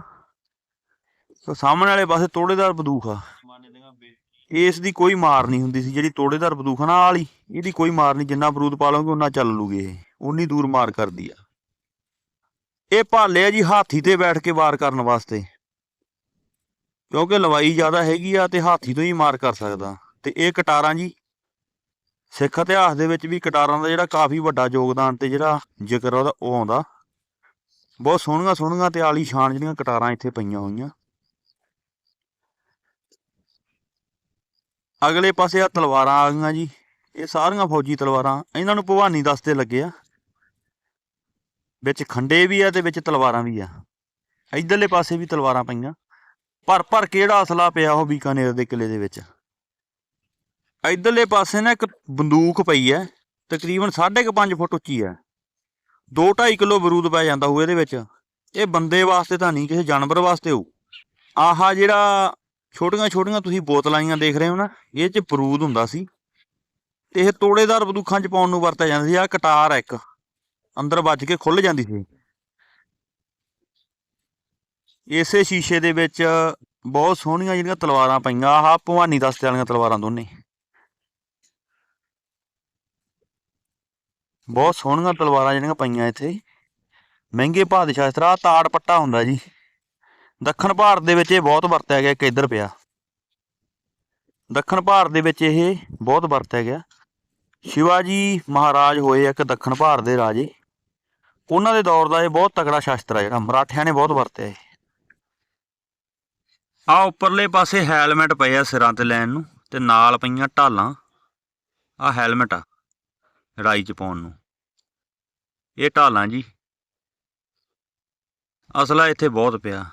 Speaker 2: ਤੇ ਸਾਹਮਣੇ ਵਾਲੇ ਪਾਸੇ ਤੋੜੇਦਾਰ ਬੰਦੂਕ ਆ। ਇਸ ਦੀ ਕੋਈ ਮਾਰ ਨਹੀਂ ਹੁੰਦੀ ਸੀ, ਜਿਹੜੀ ਤੋੜੇਦਾਰ ਬੰਦੂਕ ਆ ਨਾ ਆਹ ਵਾਲੀ, ਇਹਦੀ ਕੋਈ ਮਾਰ ਨਹੀਂ, ਜਿੰਨਾ ਬਰੂਦ ਪਾ ਲਓਗੇ ਉਹਨਾਂ ਚੱਲ ਲੂਗੇ ਇਹ ਉਨੀ ਦੂਰ ਮਾਰ ਕਰਦੀ ਆ। ਇਹ ਭਾਲੇ ਆ ਜੀ ਹਾਥੀ ਤੇ ਬੈਠ ਕੇ ਵਾਰ ਕਰਨ ਵਾਸਤੇ। ਕਿਉਂਕਿ ਲਵਾਈ ਜ਼ਿਆਦਾ ਹੈਗੀ ਆ ਤੇ ਹਾਥੀ ਤੋਂ ਹੀ ਮਾਰ ਕਰ ਸਕਦਾ। ਤੇ ਇਹ ਕਟਾਰਾਂ ਜੀ, ਸਿੱਖ ਇਤਿਹਾਸ ਦੇ ਵਿੱਚ ਵੀ ਕਟਾਰਾਂ ਦਾ ਜਿਹੜਾ ਕਾਫੀ ਵੱਡਾ ਯੋਗਦਾਨ ਤੇ ਜਿਹੜਾ ਜ਼ਿਕਰ ਉਹਦਾ ਉਹ ਆਉਂਦਾ। ਬਹੁਤ ਸੋਹਣੀਆਂ ਸੋਹਣੀਆਂ ਤੇ ਆਲੀ ਸ਼ਾਨ ਜਿਹੜੀਆਂ ਕਟਾਰਾਂ ਇੱਥੇ ਪਈਆਂ ਹੋਈਆਂ। ਅਗਲੇ ਪਾਸੇ ਆ ਤਲਵਾਰਾਂ ਆ ਗਈਆਂ ਜੀ। ਇਹ ਸਾਰੀਆਂ ਫੌਜੀ ਤਲਵਾਰਾਂ, ਇਹਨਾਂ ਨੂੰ ਭਵਾਨੀ ਦੱਸਦੇ ਲੱਗੇ ਆ। ਵਿੱਚ ਖੰਡੇ ਵੀ ਆ ਤੇ ਵਿੱਚ ਤਲਵਾਰਾਂ ਵੀ ਆ। ਇਧਰਲੇ ਪਾਸੇ ਵੀ ਤਲਵਾਰਾਂ ਪਈਆਂ। ਭਰ ਭਰ ਕਿਹੜਾ ਅਸਲਾ ਪਿਆ ਉਹ ਬੀਕਾਨੇਰ ਦੇ ਕਿਲੇ ਦੇ ਵਿੱਚ? ਇਧਰਲੇ ਪਾਸੇ ਨਾ ਇੱਕ ਬੰਦੂਕ ਪਈ ਹੈ, ਤਕਰੀਬਨ 5.5 ਫੁੱਟ ਉੱਚੀ ਹੈ। 2.5 ਕਿਲੋ ਬਰੂਦ ਪੈ ਜਾਂਦਾ ਹੋਊ ਇਹਦੇ ਵਿੱਚ। ਇਹ ਬੰਦੇ ਵਾਸਤੇ ਤਾਂ ਨਹੀਂ, ਕਿਸੇ ਜਾਨਵਰ ਵਾਸਤੇ ਹੋਊ। ਆਹਾ ਜਿਹੜਾ ਛੋਟੀਆਂ ਛੋਟੀਆਂ ਤੁਸੀਂ ਬੋਤਲਾਂ ਦੇਖ ਰਹੇ ਹੋ ਨਾ, ਇਹ 'ਚ ਬਰੂਦ ਹੁੰਦਾ ਸੀ। ਤੇ ਇਹ ਤੋੜੇਦਾਰ ਬੰਦੂਕਾਂ 'ਚ ਪਾਉਣ ਨੂੰ ਵਰਤਿਆ ਜਾਂਦਾ ਸੀ। ਆ ਕਟਾਰ ਆ ਇੱਕ, ਅੰਦਰ ਵੱਜ ਕੇ ਖੁੱਲ ਜਾਂਦੀ ਸੀ। ਇਸੇ ਸ਼ੀਸ਼ੇ ਦੇ ਵਿੱਚ ਬਹੁਤ ਸੋਹਣੀਆਂ ਜਿਹੜੀਆਂ ਤਲਵਾਰਾਂ ਪਈਆਂ। ਆਹ ਭਵਾਨੀ ਦਸਤੇ ਵਾਲੀਆਂ ਤਲਵਾਰਾਂ ਦੋਨੇ। ਬਹੁਤ ਸੋਹਣੀਆਂ ਤਲਵਾਰਾਂ ਜਿਹੜੀਆਂ ਪਈਆਂ ਇੱਥੇ। ਮਹਿੰਗੇ ਭਾਅ ਦੇ ਸ਼ਾਸਤਰ ਆ ਤਾੜ ਪੱਟਾ ਹੁੰਦਾ ਜੀ। ਦੱਖਣ ਭਾਰਤ ਦੇ ਵਿੱਚ ਇਹ ਬਹੁਤ ਵਰਤਿਆ ਗਿਆ, ਇੱਕ ਇੱਧਰ ਪਿਆ। ਦੱਖਣ ਭਾਰਤ ਦੇ ਵਿੱਚ ਇਹ ਬਹੁਤ ਵਰਤਿਆ ਗਿਆ। ਸ਼ਿਵਾਜੀ ਮਹਾਰਾਜ ਹੋਏ ਇੱਕ ਦੱਖਣ ਭਾਰਤ ਦੇ ਰਾਜੇ। ਉਹਨਾਂ ਦੇ ਦੌਰ ਦਾ ਇਹ ਬਹੁਤ ਤਕੜਾ ਸ਼ਾਸਤਰ ਆ ਜਿਹੜਾ, ਮਰਾਠਿਆਂ ਨੇ ਬਹੁਤ ਵਰਤਿਆ ਇਹ। ਆ ਉੱਪਰਲੇ ਪਾਸੇ ਹੈਲਮਟ ਪਏ ਆ ਸਿਰਾਂ ਤੇ ਲੈਣ ਨੂੰ ਤੇ ਨਾਲ ਪਈਆਂ ਢਾਲਾਂ। ਆ ਹੈਲਮਟ ਆ। ਰਾਈ ਚ ਪਾਉਣ ਨੂੰ। ਇਹ ਢਾਲਾਂ ਜੀ। ਅਸਲਾ ਇੱਥੇ ਬਹੁਤ ਪਿਆ।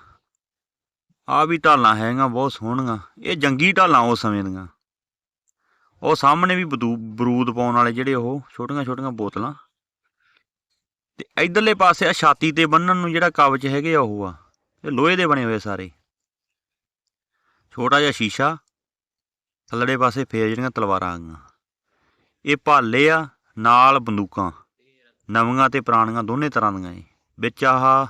Speaker 2: ਆ ਵੀ ਢਾਲਾਂ ਹੈਗੀਆਂ, ਬਹੁਤ ਸੋਹਣੀਆਂ। ਇਹ ਜੰਗੀ ਢਾਲਾਂ ਉਸ ਸਮੇਂ ਦੀਆਂ। ਉਹ ਸਾਹਮਣੇ ਵੀ ਬਦੂ- ਬਰੂਦ ਪਾਉਣ ਵਾਲੇ ਜਿਹੜੇ ਉਹ ਛੋਟੀਆਂ ਛੋਟੀਆਂ ਬੋਤਲਾਂ। ਤੇ ਇਧਰਲੇ ਪਾਸੇ ਆ ਛਾਤੀ ਤੇ ਬੰਨਣ ਨੂੰ ਜਿਹੜਾ ਕਵਚ ਹੈਗੇ ਆ ਉਹ ਆ। ਇਹ ਲੋਹੇ ਦੇ ਬਣੇ ਹੋਏ ਸਾਰੇ। ਛੋਟਾ ਜਿਹਾ ਸ਼ੀਸ਼ਾ। ਥੱਲੜੇ ਪਾਸੇ ਫੇਰ ਜਿਹੜੀਆਂ ਤਲਵਾਰਾਂ ਆ ਗਈਆਂ। ਇਹ ਭਾਲੇ ਆ। ਨਾਲ ਬੰਦੂਕਾਂ, ਨਵੀਆਂ ਤੇ ਪੁਰਾਣੀਆਂ ਦੋਨੇ ਤਰ੍ਹਾਂ ਦੀਆਂ ਜੀ। ਵਿੱਚ ਆਹ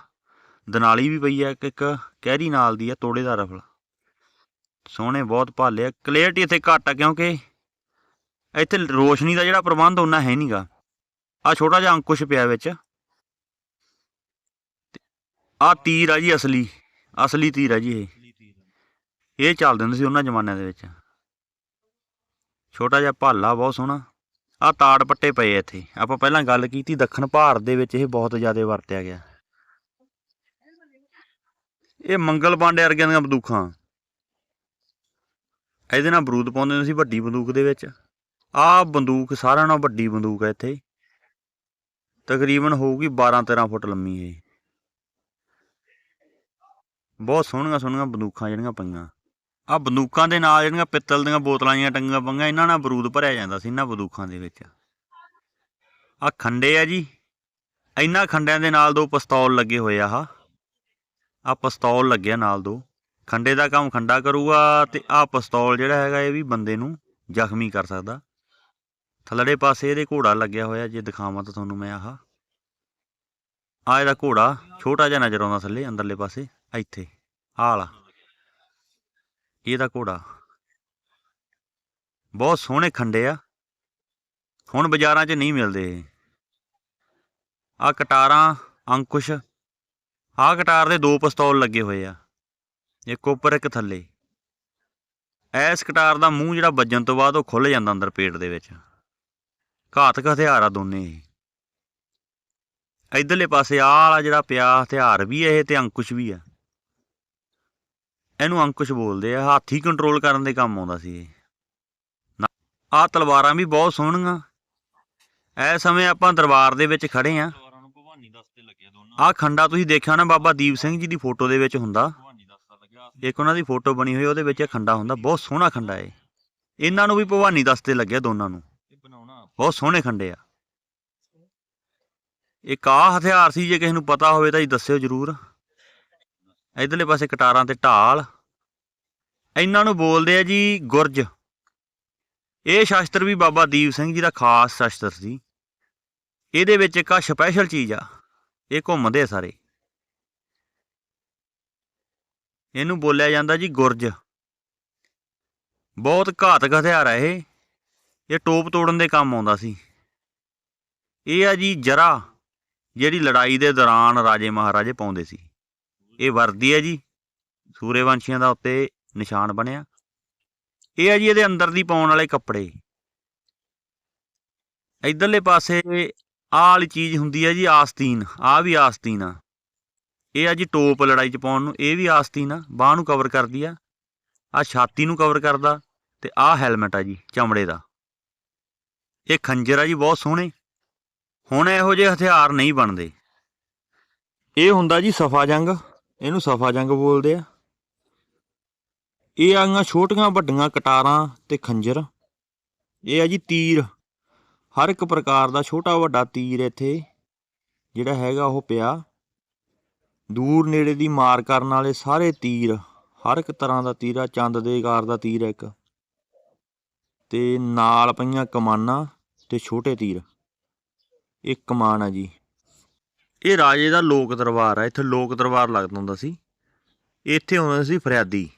Speaker 2: ਦਨਾਲੀ ਵੀ ਪਈ ਹੈ, ਇੱਕ ਇੱਕ ਕਹਿਰੀ ਨਾਲ ਦੀ ਆ ਤੋੜੇ ਦਾ ਰਫਲ। ਸੋਹਣੇ ਬਹੁਤ ਭਾਲੇ ਆ। ਕਲੀਅਰਟੀ ਇੱਥੇ ਘੱਟ ਆ ਕਿਉਂਕਿ ਇੱਥੇ ਰੋਸ਼ਨੀ ਦਾ ਜਿਹੜਾ ਪ੍ਰਬੰਧ ਉਹਨਾਂ ਹੈ ਨਹੀਂਗਾ ਆ ਛੋਟਾ ਜਿਹਾ ਅੰਕੁਸ਼ ਪਿਆ ਵਿੱਚ। ਆ ਤੀਰ ਆ ਜੀ ਅਸਲੀ। ਅਸਲੀ ਤੀਰ ਆ ਜੀ ਇਹ। ਇਹ ਚੱਲਦੇ ਹੁੰਦੇ ਸੀ ਉਹਨਾਂ ਜ਼ਮਾਨਿਆਂ ਦੇ ਵਿੱਚ। ਛੋਟਾ ਜਿਹਾ ਭਾਲਾ, ਬਹੁਤ ਸੋਹਣਾ। ਆ ਤਾੜ ਪੱਟੇ ਪਏ ਇੱਥੇ। ਆਪਾਂ ਪਹਿਲਾਂ ਗੱਲ ਕੀਤੀ, ਦੱਖਣ ਭਾਰਤ ਦੇ ਵਿੱਚ ਇਹ ਬਹੁਤ ਜ਼ਿਆਦਾ ਵਰਤਿਆ ਗਿਆ। ਇਹ ਮੰਗਲ ਪਾਂਡੇ ਵਰਗਿਆਂ ਦੀਆਂ ਬੰਦੂਕਾਂ। ਇਹਦੇ ਨਾਲ ਬਰੂਦ ਪਾਉਂਦੇ ਹੁੰਦੇ ਸੀ ਵੱਡੀ ਬੰਦੂਕ ਦੇ ਵਿੱਚ। ਆਹ ਬੰਦੂਕ, ਸਾਰਿਆਂ ਨਾਲੋਂ ਵੱਡੀ ਬੰਦੂਕ ਹੈ ਇੱਥੇ। ਤਕਰੀਬਨ ਹੋਊਗੀ 12 13 ਫੁੱਟ ਲੰਮੀ ਇਹ। ਬਹੁਤ ਸੋਹਣੀਆਂ ਸੋਹਣੀਆਂ ਬੰਦੂਕਾਂ ਜਿਹੜੀਆਂ ਪਈਆਂ। ਆ ਬੰਦੂਕਾਂ ਦੇ ਨਾਲ ਜਿਹੜੀਆਂ ਪਿੱਤਲ ਦੀਆਂ ਬੋਤਲਾਂ ਜੀਆਂ ਟੰਗੀਆਂ ਪਈਆਂ, ਇਹਨਾਂ ਨਾਲ ਬਰੂਦ ਭਰਿਆ ਜਾਂਦਾ ਸੀ, ਇਹਨਾਂ ਬੰਦੂਕਾਂ ਦੇ ਵਿੱਚ। ਆ ਖੰਡੇ ਆ ਜੀ। ਇਹਨਾਂ ਖੰਡਿਆਂ ਦੇ ਨਾਲ ਦੋ ਪਿਸਤੌਲ ਲੱਗੇ ਹੋਏ ਆ ਆਹ। ਆ ਪਿਸਤੌਲ ਲੱਗਿਆ ਨਾਲ ਦੋ। ਖੰਡੇ ਦਾ ਕੰਮ ਖੰਡਾ ਕਰੂਗਾ ਤੇ ਆ ਪਿਸਤੌਲ ਜਿਹੜਾ ਹੈਗਾ ਇਹ ਵੀ ਬੰਦੇ ਨੂੰ ਜ਼ਖਮੀ ਕਰ ਸਕਦਾ। ਥੱਲੜੇ ਪਾਸੇ ਇਹਦੇ ਘੋੜਾ ਲੱਗਿਆ ਹੋਇਆ, ਜੇ ਦਿਖਾਵਾਂ ਤਾਂ ਤੁਹਾਨੂੰ ਮੈਂ ਆਹ। ਆ ਇਹਦਾ ਘੋੜਾ ਛੋਟਾ ਜਿਹਾ ਨਜ਼ਰ ਆਉਂਦਾ ਥੱਲੇ, ਅੰਦਰਲੇ ਪਾਸੇ, ਇੱਥੇ, ਆਹ ਵਾਲਾ। ਇਹਦਾ ਘੋੜਾ। ਬਹੁਤ ਸੋਹਣੇ ਖੰਡੇ ਆ। ਹੁਣ ਬਾਜ਼ਾਰਾਂ 'ਚ ਨਹੀਂ ਮਿਲਦੇ। ਆ ਕਟਾਰਾਂ, ਅੰਕੁਸ਼, ਆਹ ਕਟਾਰ ਦੇ ਦੋ ਪਿਸਤੌਲ ਲੱਗੇ ਹੋਏ ਆ। ਇੱਕ ਉੱਪਰ, ਇੱਕ ਥੱਲੇ। ਐਸ ਕਟਾਰ ਦਾ ਮੂੰਹ ਜਿਹੜਾ ਵੱਜਣ ਤੋਂ ਬਾਅਦ ਉਹ ਖੁੱਲ ਜਾਂਦਾ ਅੰਦਰ ਪੇਟ ਦੇ ਵਿੱਚ। ਘਾਤਕ ਹਥਿਆਰ ਆ ਦੋਨੇ। ਇਹ ਇਧਰਲੇ ਪਾਸੇ ਆਹ ਵਾਲਾ ਜਿਹੜਾ ਪਿਆ ਹਥਿਆਰ ਵੀ ਇਹ ਤੇ ਅੰਕੁਸ਼ ਵੀ ਆ। ਇਹਨੂੰ ਅੰਕੁਸ਼ ਬੋਲਦੇ ਆ ਹਾਥੀ ਕੰਟਰੋਲ ਕਰਨ ਦੇ ਕੰਮ ਆਉਂਦਾ ਸੀ ਇਹ। ਆਹ ਤਲਵਾਰਾਂ ਵੀ ਬਹੁਤ ਸੋਹਣੀਆਂ। ਇਸ ਸਮੇਂ ਆਪਾਂ ਦਰਬਾਰ ਦੇ ਵਿੱਚ ਖੜੇ ਆ। ਆਹ ਖੰਡਾ ਤੁਸੀਂ ਦੇਖਿਆ ਨਾ ਬਾਬਾ ਦੀਪ ਸਿੰਘ ਜੀ ਦੀ ਫੋਟੋ ਦੇ ਵਿੱਚ ਹੁੰਦਾ। ਇੱਕ ਉਹਨਾਂ ਦੀ ਫੋਟੋ ਬਣੀ ਹੋਈ ਉਹਦੇ ਵਿੱਚ ਇਹ ਖੰਡਾ ਹੁੰਦਾ। ਬਹੁਤ ਸੋਹਣਾ ਖੰਡਾ ਏ ਇਹਨਾਂ ਨੂੰ ਵੀ ਭਵਾਨੀ ਦਸਤੇ ਲੱਗਿਆ ਦੋਨਾਂ ਨੂੰ।
Speaker 1: ਇਹ
Speaker 2: ਬਹੁਤ ਸੋਹਣੇ ਖੰਡੇ ਆ। ਇੱਕ ਆਹ ਹਥਿਆਰ ਸੀ ਜੇ ਕਿਸੇ ਨੂੰ ਪਤਾ ਹੋਵੇ ਤਾਂ ਜੀ ਦੱਸਿਓ ਜਰੂਰ। ਇਧਰਲੇ ਪਾਸੇ ਕਟਾਰਾਂ ਤੇ ਢਾਲ। ਇਹਨਾਂ ਨੂੰ ਬੋਲਦੇ ਆ ਜੀ ਗੁਰਜ। ਇਹ ਸ਼ਾਸਤਰ ਵੀ ਬਾਬਾ ਦੀਪ ਸਿੰਘ ਜੀ ਦਾ ਖਾਸ ਸ਼ਾਸਤਰ ਸੀ। ਇਹਦੇ ਵਿੱਚ ਇੱਕ ਆ ਸਪੈਸ਼ਲ ਚੀਜ਼ ਆ, ਇਹ ਘੁੰਮਦੇ ਆ ਸਾਰੇ। ਇਹਨੂੰ ਬੋਲਿਆ ਜਾਂਦਾ ਜੀ ਗੁਰਜ। ਬਹੁਤ ਘਾਤਕ ਹਥਿਆਰ ਆ ਇਹ। ਇਹ ਟੋਪ ਤੋੜਨ ਦੇ ਕੰਮ ਆਉਂਦਾ ਸੀ। ਇਹ ਆ ਜੀ ਜਰਾ, ਜਿਹੜੀ ਲੜਾਈ ਦੇ ਦੌਰਾਨ ਰਾਜੇ ਮਹਾਰਾਜੇ ਪਾਉਂਦੇ ਸੀ। ਇਹ ਵਰਦੀ ਹੈ ਜੀ ਸੂਰੇਵੰਸ਼ੀਆਂ ਦਾ ਉੱਤੇ ਨਿਸ਼ਾਨ ਬਣਿਆ। ਇਹ ਆ ਜੀ ਇਹਦੇ ਅੰਦਰ ਦੀ ਪਾਉਣ ਵਾਲੇ ਕੱਪੜੇ। ਇਧਰਲੇ ਪਾਸੇ ਆਹ ਵਾਲੀ ਚੀਜ਼ ਹੁੰਦੀ ਹੈ ਜੀ ਆਸਤੀਨ, ਆਹ ਵੀ ਆਸਤੀਨ ਆ। ਇਹ ਆ ਜੀ ਟੋਪ ਲੜਾਈ 'ਚ ਪਾਉਣ ਨੂੰ, ਇਹ ਵੀ ਆਸਤੀਨ ਆ, ਬਾਹ ਨੂੰ ਕਵਰ ਕਰਦੀ ਆ ਆ ਛਾਤੀ ਨੂੰ ਕਵਰ ਕਰਦਾ ਤੇ ਆਹ ਹੈਲਮਟ ਆ ਜੀ, ਚਮੜੇ ਦਾ। ਇਹ ਖੰਜਰ ਆ ਜੀ, ਬਹੁਤ ਸੋਹਣੇ। ਹੁਣ ਇਹੋ ਜਿਹੇ ਹਥਿਆਰ ਨਹੀਂ ਬਣਦੇ। ਇਹ ਹੁੰਦਾ ਜੀ ਸਫਾ ਜੰਗ। ਇਹਨੂੰ ਸਫਾ ਜੰਗ ਬੋਲਦੇ ਆ। ਇਹ ਆਈਆਂ ਛੋਟੀਆਂ ਵੱਡੀਆਂ ਕਟਾਰਾਂ ਤੇ ਖੰਜਰ। ਇਹ ਆ ਜੀ ਤੀਰ। ਹਰ ਇੱਕ ਪ੍ਰਕਾਰ ਦਾ ਛੋਟਾ ਵੱਡਾ ਤੀਰ ਇੱਥੇ ਜਿਹੜਾ ਹੈਗਾ ਉਹ ਪਿਆ। ਦੂਰ ਨੇੜੇ ਦੀ ਮਾਰ ਕਰਨ ਵਾਲੇ ਸਾਰੇ ਤੀਰ, ਹਰ ਇੱਕ ਤਰ੍ਹਾਂ ਦਾ ਤੀਰ ਆ, ਚੰਦ ਦੇ ਆਕਾਰ ਦਾ ਤੀਰ ਆ ਇੱਕ। ਤੇ ਨਾਲ ਪਈਆਂ ਕਮਾਨਾਂ ਤੇ ਛੋਟੇ ਤੀਰ। ਇਹ ਕਮਾਨ ਆ ਜੀ। ਇਹ ਰਾਜੇ ਦਾ ਲੋਕ ਦਰਬਾਰ ਆ, ਇੱਥੇ ਲੋਕ ਦਰਬਾਰ ਲੱਗਦਾ ਹੁੰਦਾ ਸੀ। ਇੱਥੇ ਹੁੰਦਾ ਸੀ ਫਰਿਆਦੀ।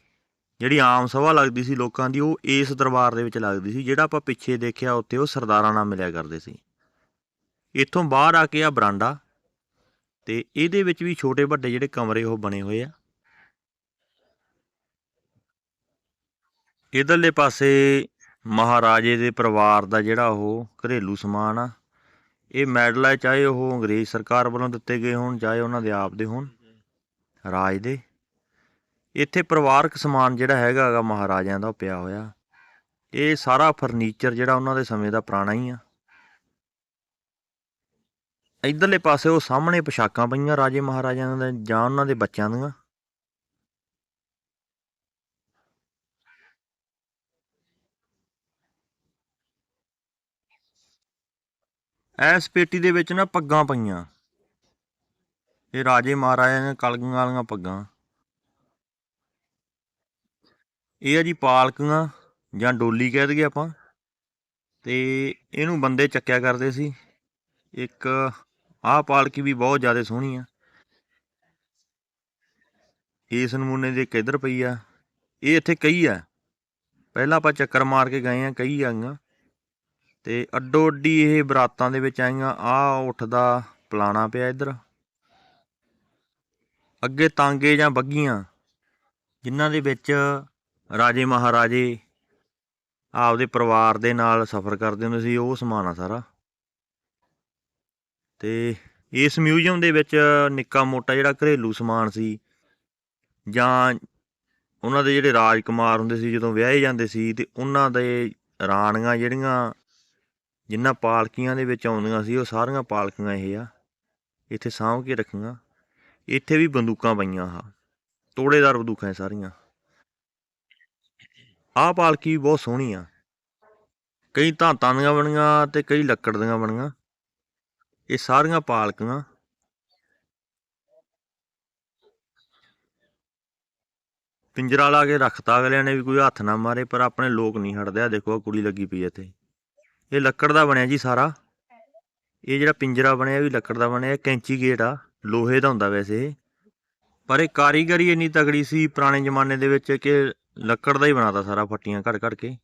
Speaker 2: ਜਿਹੜੀ ਆਮ ਸਭਾ ਲੱਗਦੀ ਸੀ ਲੋਕਾਂ ਦੀ, ਉਹ ਇਸ ਦਰਬਾਰ ਦੇ ਵਿੱਚ ਲੱਗਦੀ ਸੀ, ਜਿਹੜਾ ਆਪਾਂ ਪਿੱਛੇ ਦੇਖਿਆ ਉੱਥੇ, ਉਹ ਸਰਦਾਰਾਂ ਨਾਲ ਮਿਲਿਆ ਕਰਦੇ ਸੀ। ਇੱਥੋਂ ਬਾਹਰ ਆ ਕੇ ਆ ਬਰਾਂਡਾ, ਤੇ ਇਹਦੇ ਵਿੱਚ ਵੀ ਛੋਟੇ ਵੱਡੇ ਜਿਹੜੇ ਕਮਰੇ ਉਹ ਬਣੇ ਹੋਏ ਆ। ਇਧਰਲੇ ਪਾਸੇ ਮਹਾਰਾਜੇ ਦੇ ਪਰਿਵਾਰ ਦਾ ਜਿਹੜਾ ਉਹ ਘਰੇਲੂ ਸਮਾਨ ਆ। ਇਹ ਮੈਡਲ ਹੈ, ਚਾਹੇ ਉਹ ਅੰਗਰੇਜ਼ ਸਰਕਾਰ ਵੱਲੋਂ ਦਿੱਤੇ ਗਏ ਹੋਣ, ਚਾਹੇ ਉਹਨਾਂ ਦੇ ਆਪ ਦੇ ਹੋਣ, ਰਾਜ ਦੇ। ਇੱਥੇ ਪਰਿਵਾਰਕ ਸਮਾਨ ਜਿਹੜਾ ਹੈਗਾ ਹੈਗਾ ਮਹਾਰਾਜਿਆਂ ਦਾ ਉਹ ਪਿਆ ਹੋਇਆ। ਇਹ ਸਾਰਾ ਫਰਨੀਚਰ ਜਿਹੜਾ ਉਹਨਾਂ ਦੇ ਸਮੇਂ ਦਾ ਪੁਰਾਣਾ ਹੀ ਆ। ਇਧਰਲੇ ਪਾਸੇ ਉਹ ਸਾਹਮਣੇ ਪੋਸ਼ਾਕਾਂ ਪਈਆਂ ਰਾਜੇ ਮਹਾਰਾਜਿਆਂ ਦੇ ਜਾਂ ਉਹਨਾਂ ਦੇ ਬੱਚਿਆਂ ਦੀਆਂ। ਐਸ ਪੇਟੀ ਦੇ ਵਿੱਚ ਨਾ ਪੱਗਾਂ ਪਈਆਂ। ਇਹ ਰਾਜੇ ਮਹਾਰਾਜਿਆਂ ਦੀਆਂ ਕਲਗੀਆਂ ਵਾਲੀਆਂ ਪੱਗਾਂ। ਇਹ ਆ ਜੀ ਪਾਲਕੀਆਂ ਜਾਂ ਡੋਲੀ ਕਹਿ ਦਈਏ ਆਪਾਂ। ਤੇ ਇਹਨੂੰ ਬੰਦੇ ਚੱਕਿਆ ਕਰਦੇ ਸੀ। ਇੱਕ ਆਹ ਪਾਲਕੀ ਵੀ ਬਹੁਤ ਜ਼ਿਆਦਾ ਸੋਹਣੀ ਆ। ਇਸ ਨਮੂਨੇ ਦੀ ਕਿੱਧਰ ਪਈ ਆ। ਇਹ ਇੱਥੇ ਕਈ ਆ। ਪਹਿਲਾਂ ਆਪਾਂ ਚੱਕਰ ਮਾਰ ਕੇ ਗਏ ਆ, ਕਈ ਆਈਆਂ ਤੇ ਅੱਡੋ ਅੱਡੀ ਇਹ ਬਰਾਤਾਂ ਦੇ ਵਿੱਚ ਆਈਆਂ ਆ ਉੱਠਦਾ ਪਲਾਣਾ ਪਿਆ ਇੱਧਰ। ਅੱਗੇ ਤਾਂਗੇ ਜਾਂ ਬੱਗੀਆਂ, ਜਿਨ੍ਹਾਂ ਦੇ ਵਿੱਚ ਰਾਜੇ ਮਹਾਰਾਜੇ ਆਪਦੇ ਪਰਿਵਾਰ ਦੇ ਨਾਲ ਸਫ਼ਰ ਕਰਦੇ ਹੁੰਦੇ ਸੀ, ਉਹ ਸਮਾਨ ਆ ਸਾਰਾ। ਤੇ ਇਸ ਮਿਊਜ਼ੀਅਮ ਦੇ ਵਿੱਚ ਨਿੱਕਾ ਮੋਟਾ ਜਿਹੜਾ ਘਰੇਲੂ ਸਮਾਨ ਸੀ, ਜਾਂ ਉਹਨਾਂ ਦੇ ਜਿਹੜੇ ਰਾਜਕੁਮਾਰ ਹੁੰਦੇ ਸੀ ਜਦੋਂ ਵਿਆਹੇ ਜਾਂਦੇ ਸੀ, ਤੇ ਉਹਨਾਂ ਦੇ ਰਾਣੀਆਂ ਜਿਹੜੀਆਂ ਜਿਨ੍ਹਾਂ ਪਾਲਕੀਆਂ ਦੇ ਵਿੱਚ ਆਉਂਦੀਆਂ ਸੀ, ਉਹ ਸਾਰੀਆਂ ਪਾਲਕੀਆਂ ਇਹ ਆ, ਇੱਥੇ ਸਾਂਭ ਕੇ ਰੱਖੀਆਂ। ਇੱਥੇ ਵੀ ਬੰਦੂਕਾਂ ਪਈਆਂ ਆ, ਤੋੜੇਦਾਰ ਬੰਦੂਕਾਂ ਸਾਰੀਆਂ। ਆਹ ਪਾਲਕੀ ਬਹੁਤ ਸੋਹਣੀ ਆ। ਕਈ ਧਾਤਾਂ ਦੀਆਂ ਬਣੀਆਂ ਤੇ ਕਈ ਲੱਕੜ ਦੀਆਂ ਬਣੀਆਂ। ਇਹ ਸਾਰੀਆਂ ਪਾਲਕੀਆਂ। ਪਿੰਜਰਾ ਲਾ ਕੇ ਰੱਖਤਾ ਅਗਲਿਆਂ ਨੇ ਵੀ ਕੋਈ ਹੱਥ ਨਾ ਮਾਰੇ, ਪਰ ਆਪਣੇ ਲੋਕ ਨਹੀਂ ਹਟਦੇ। ਆ ਦੇਖੋ, ਆਹ ਕੁੜੀ ਲੱਗੀ ਪਈ ਇੱਥੇ। ਇਹ ਲੱਕੜ ਦਾ ਬਣਿਆ ਜੀ ਸਾਰਾ। ਇਹ ਜਿਹੜਾ ਪਿੰਜਰਾ ਬਣਿਆ, ਇਹ ਵੀ ਲੱਕੜ ਦਾ ਬਣਿਆ ਕੈਂਚੀ ਗੇਟ ਆ, ਲੋਹੇ ਦਾ ਹੁੰਦਾ ਵੈਸੇ ਇਹ। ਪਰ ਇਹ ਕਾਰੀਗਰੀ ਇੰਨੀ ਤਗੜੀ ਸੀ ਪੁਰਾਣੇ ਜ਼ਮਾਨੇ ਦੇ ਵਿੱਚ ਕਿ ਲੱਕੜ ਦਾ ਹੀ ਬਣਾਤਾ ਸਾਰਾ, ਫੱਟੀਆਂ ਘੜ ਘੜ ਕੇ।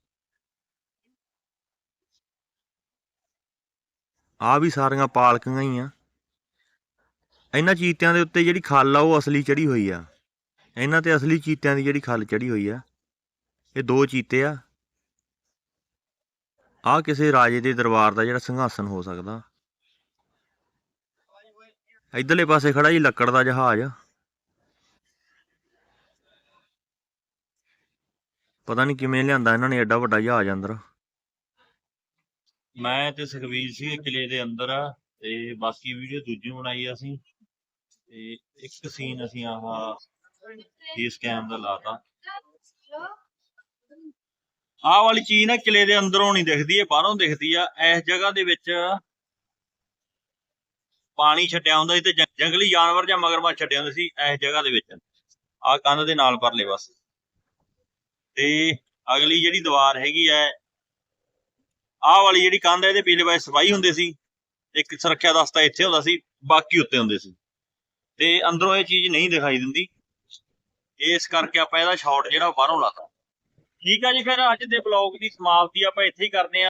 Speaker 2: ਆ ਵੀ ਸਾਰੀਆਂ ਪਾਲਕਾਂ ਹੀ ਆ। ਇਹਨਾਂ ਚੀਤਿਆਂ ਦੇ ਉੱਤੇ ਜਿਹੜੀ ਖੱਲ ਆ, ਉਹ ਅਸਲੀ ਚੜੀ ਹੋਈ ਆ। ਇਹਨਾਂ ਤੇ ਅਸਲੀ ਚੀਤਿਆਂ ਦੀ ਜਿਹੜੀ ਖੱਲ ਚੜੀ ਹੋਈ ਆ। ਇਹ ਦੋ ਚੀਤੇ ਆ। ਆ ਕਿਸੇ ਰਾਜੇ ਦੇ ਦਰਬਾਰ ਦਾ ਜਿਹੜਾ ਸਿੰਘਾਸਨ ਹੋ ਸਕਦਾ। ਇਧਰਲੇ ਪਾਸੇ ਖੜਾ ਜੀ ਲੱਕੜ ਦਾ ਜਹਾਜ਼। ਪਤਾ ਨਹੀਂ ਕਿਵੇਂ ਲਿਆਂਦਾ ਇਹਨਾਂ ਨੇ, ਐਡਾ ਵੱਡਾ ਜਹਾਜ਼ ਅੰਦਰ।
Speaker 1: ਮੈਂ ਤੇ ਸੁਖਵੀਰ ਸਿੰਘ ਕਿਲੇ ਦੇ ਅੰਦਰ ਆ, ਤੇ ਬਾਕੀ ਵੀਡੀਓ ਦੂਜੀ ਬਣਾਈ ਆ ਅਸੀਂ। ਤੇ ਇੱਕ ਸੀਨ ਅਸੀਂ ਆਹ ਫੇਸ ਕੈਮ ਦਾ ਲਾਤਾ। ਆਹ ਵਾਲੀ ਚੀਜ਼ ਨਾ ਕਿਲੇ ਦੇ ਅੰਦਰੋਂ ਨਹੀਂ ਦਿਖਦੀ, ਇਹ ਬਾਹਰੋਂ ਦਿਖਦੀ ਆ। ਇਸ ਜਗ੍ਹਾ ਦੇ ਵਿੱਚ ਪਾਣੀ ਛੱਡਿਆ ਹੁੰਦਾ ਸੀ ਤੇ ਜੰ- ਜੰਗਲੀ ਜਾਨਵਰ ਜਾਂ ਮਗਰਮੱਛ ਛੱਡਿਆ ਹੁੰਦੇ ਸੀ ਇਸ ਜਗ੍ਹਾ ਦੇ ਵਿੱਚ। ਆਹ ਕੰਧ ਦੇ ਨਾਲ ਪਰਲੇ ਪਾਸੇ। ਤੇ ਅਗਲੀ ਜਿਹੜੀ ਦੀਵਾਰ ਹੈਗੀ ਐ, ਆਹ ਵਾਲੀ ਜਿਹੜੀ ਕੰਧ ਹੈ ਇਹਦੇ ਪਿਛਲੇ ਪਾਸੇ ਸਫ਼ਾਈ ਹੁੰਦੇ ਸੀ। ਇੱਕ ਸੁਰੱਖਿਆ ਦਸਤਾ ਇੱਥੇ ਹੁੰਦਾ ਸੀ, ਬਾਕੀ ਉੱਤੇ ਹੁੰਦੇ ਸੀ। ਤੇ ਅੰਦਰੋਂ ਇਹ ਚੀਜ਼ ਨਹੀਂ ਦਿਖਾਈ ਦਿੰਦੀ। ਇਸ ਕਰਕੇ ਆਪਾਂ ਇਹਦਾ ਸ਼ਾਟ ਜਿਹੜਾ ਉਹ ਬਾਹਰੋਂ ਲਾਤਾ। ਠੀਕ ਆ ਜੀ ਫਿਰ ਅੱਜ ਦੇ ਬਲੌਗ ਦੀ ਸਮਾਪਤੀ ਆਪਾਂ ਇੱਥੇ ਹੀ ਕਰਦੇ ਹਾਂ।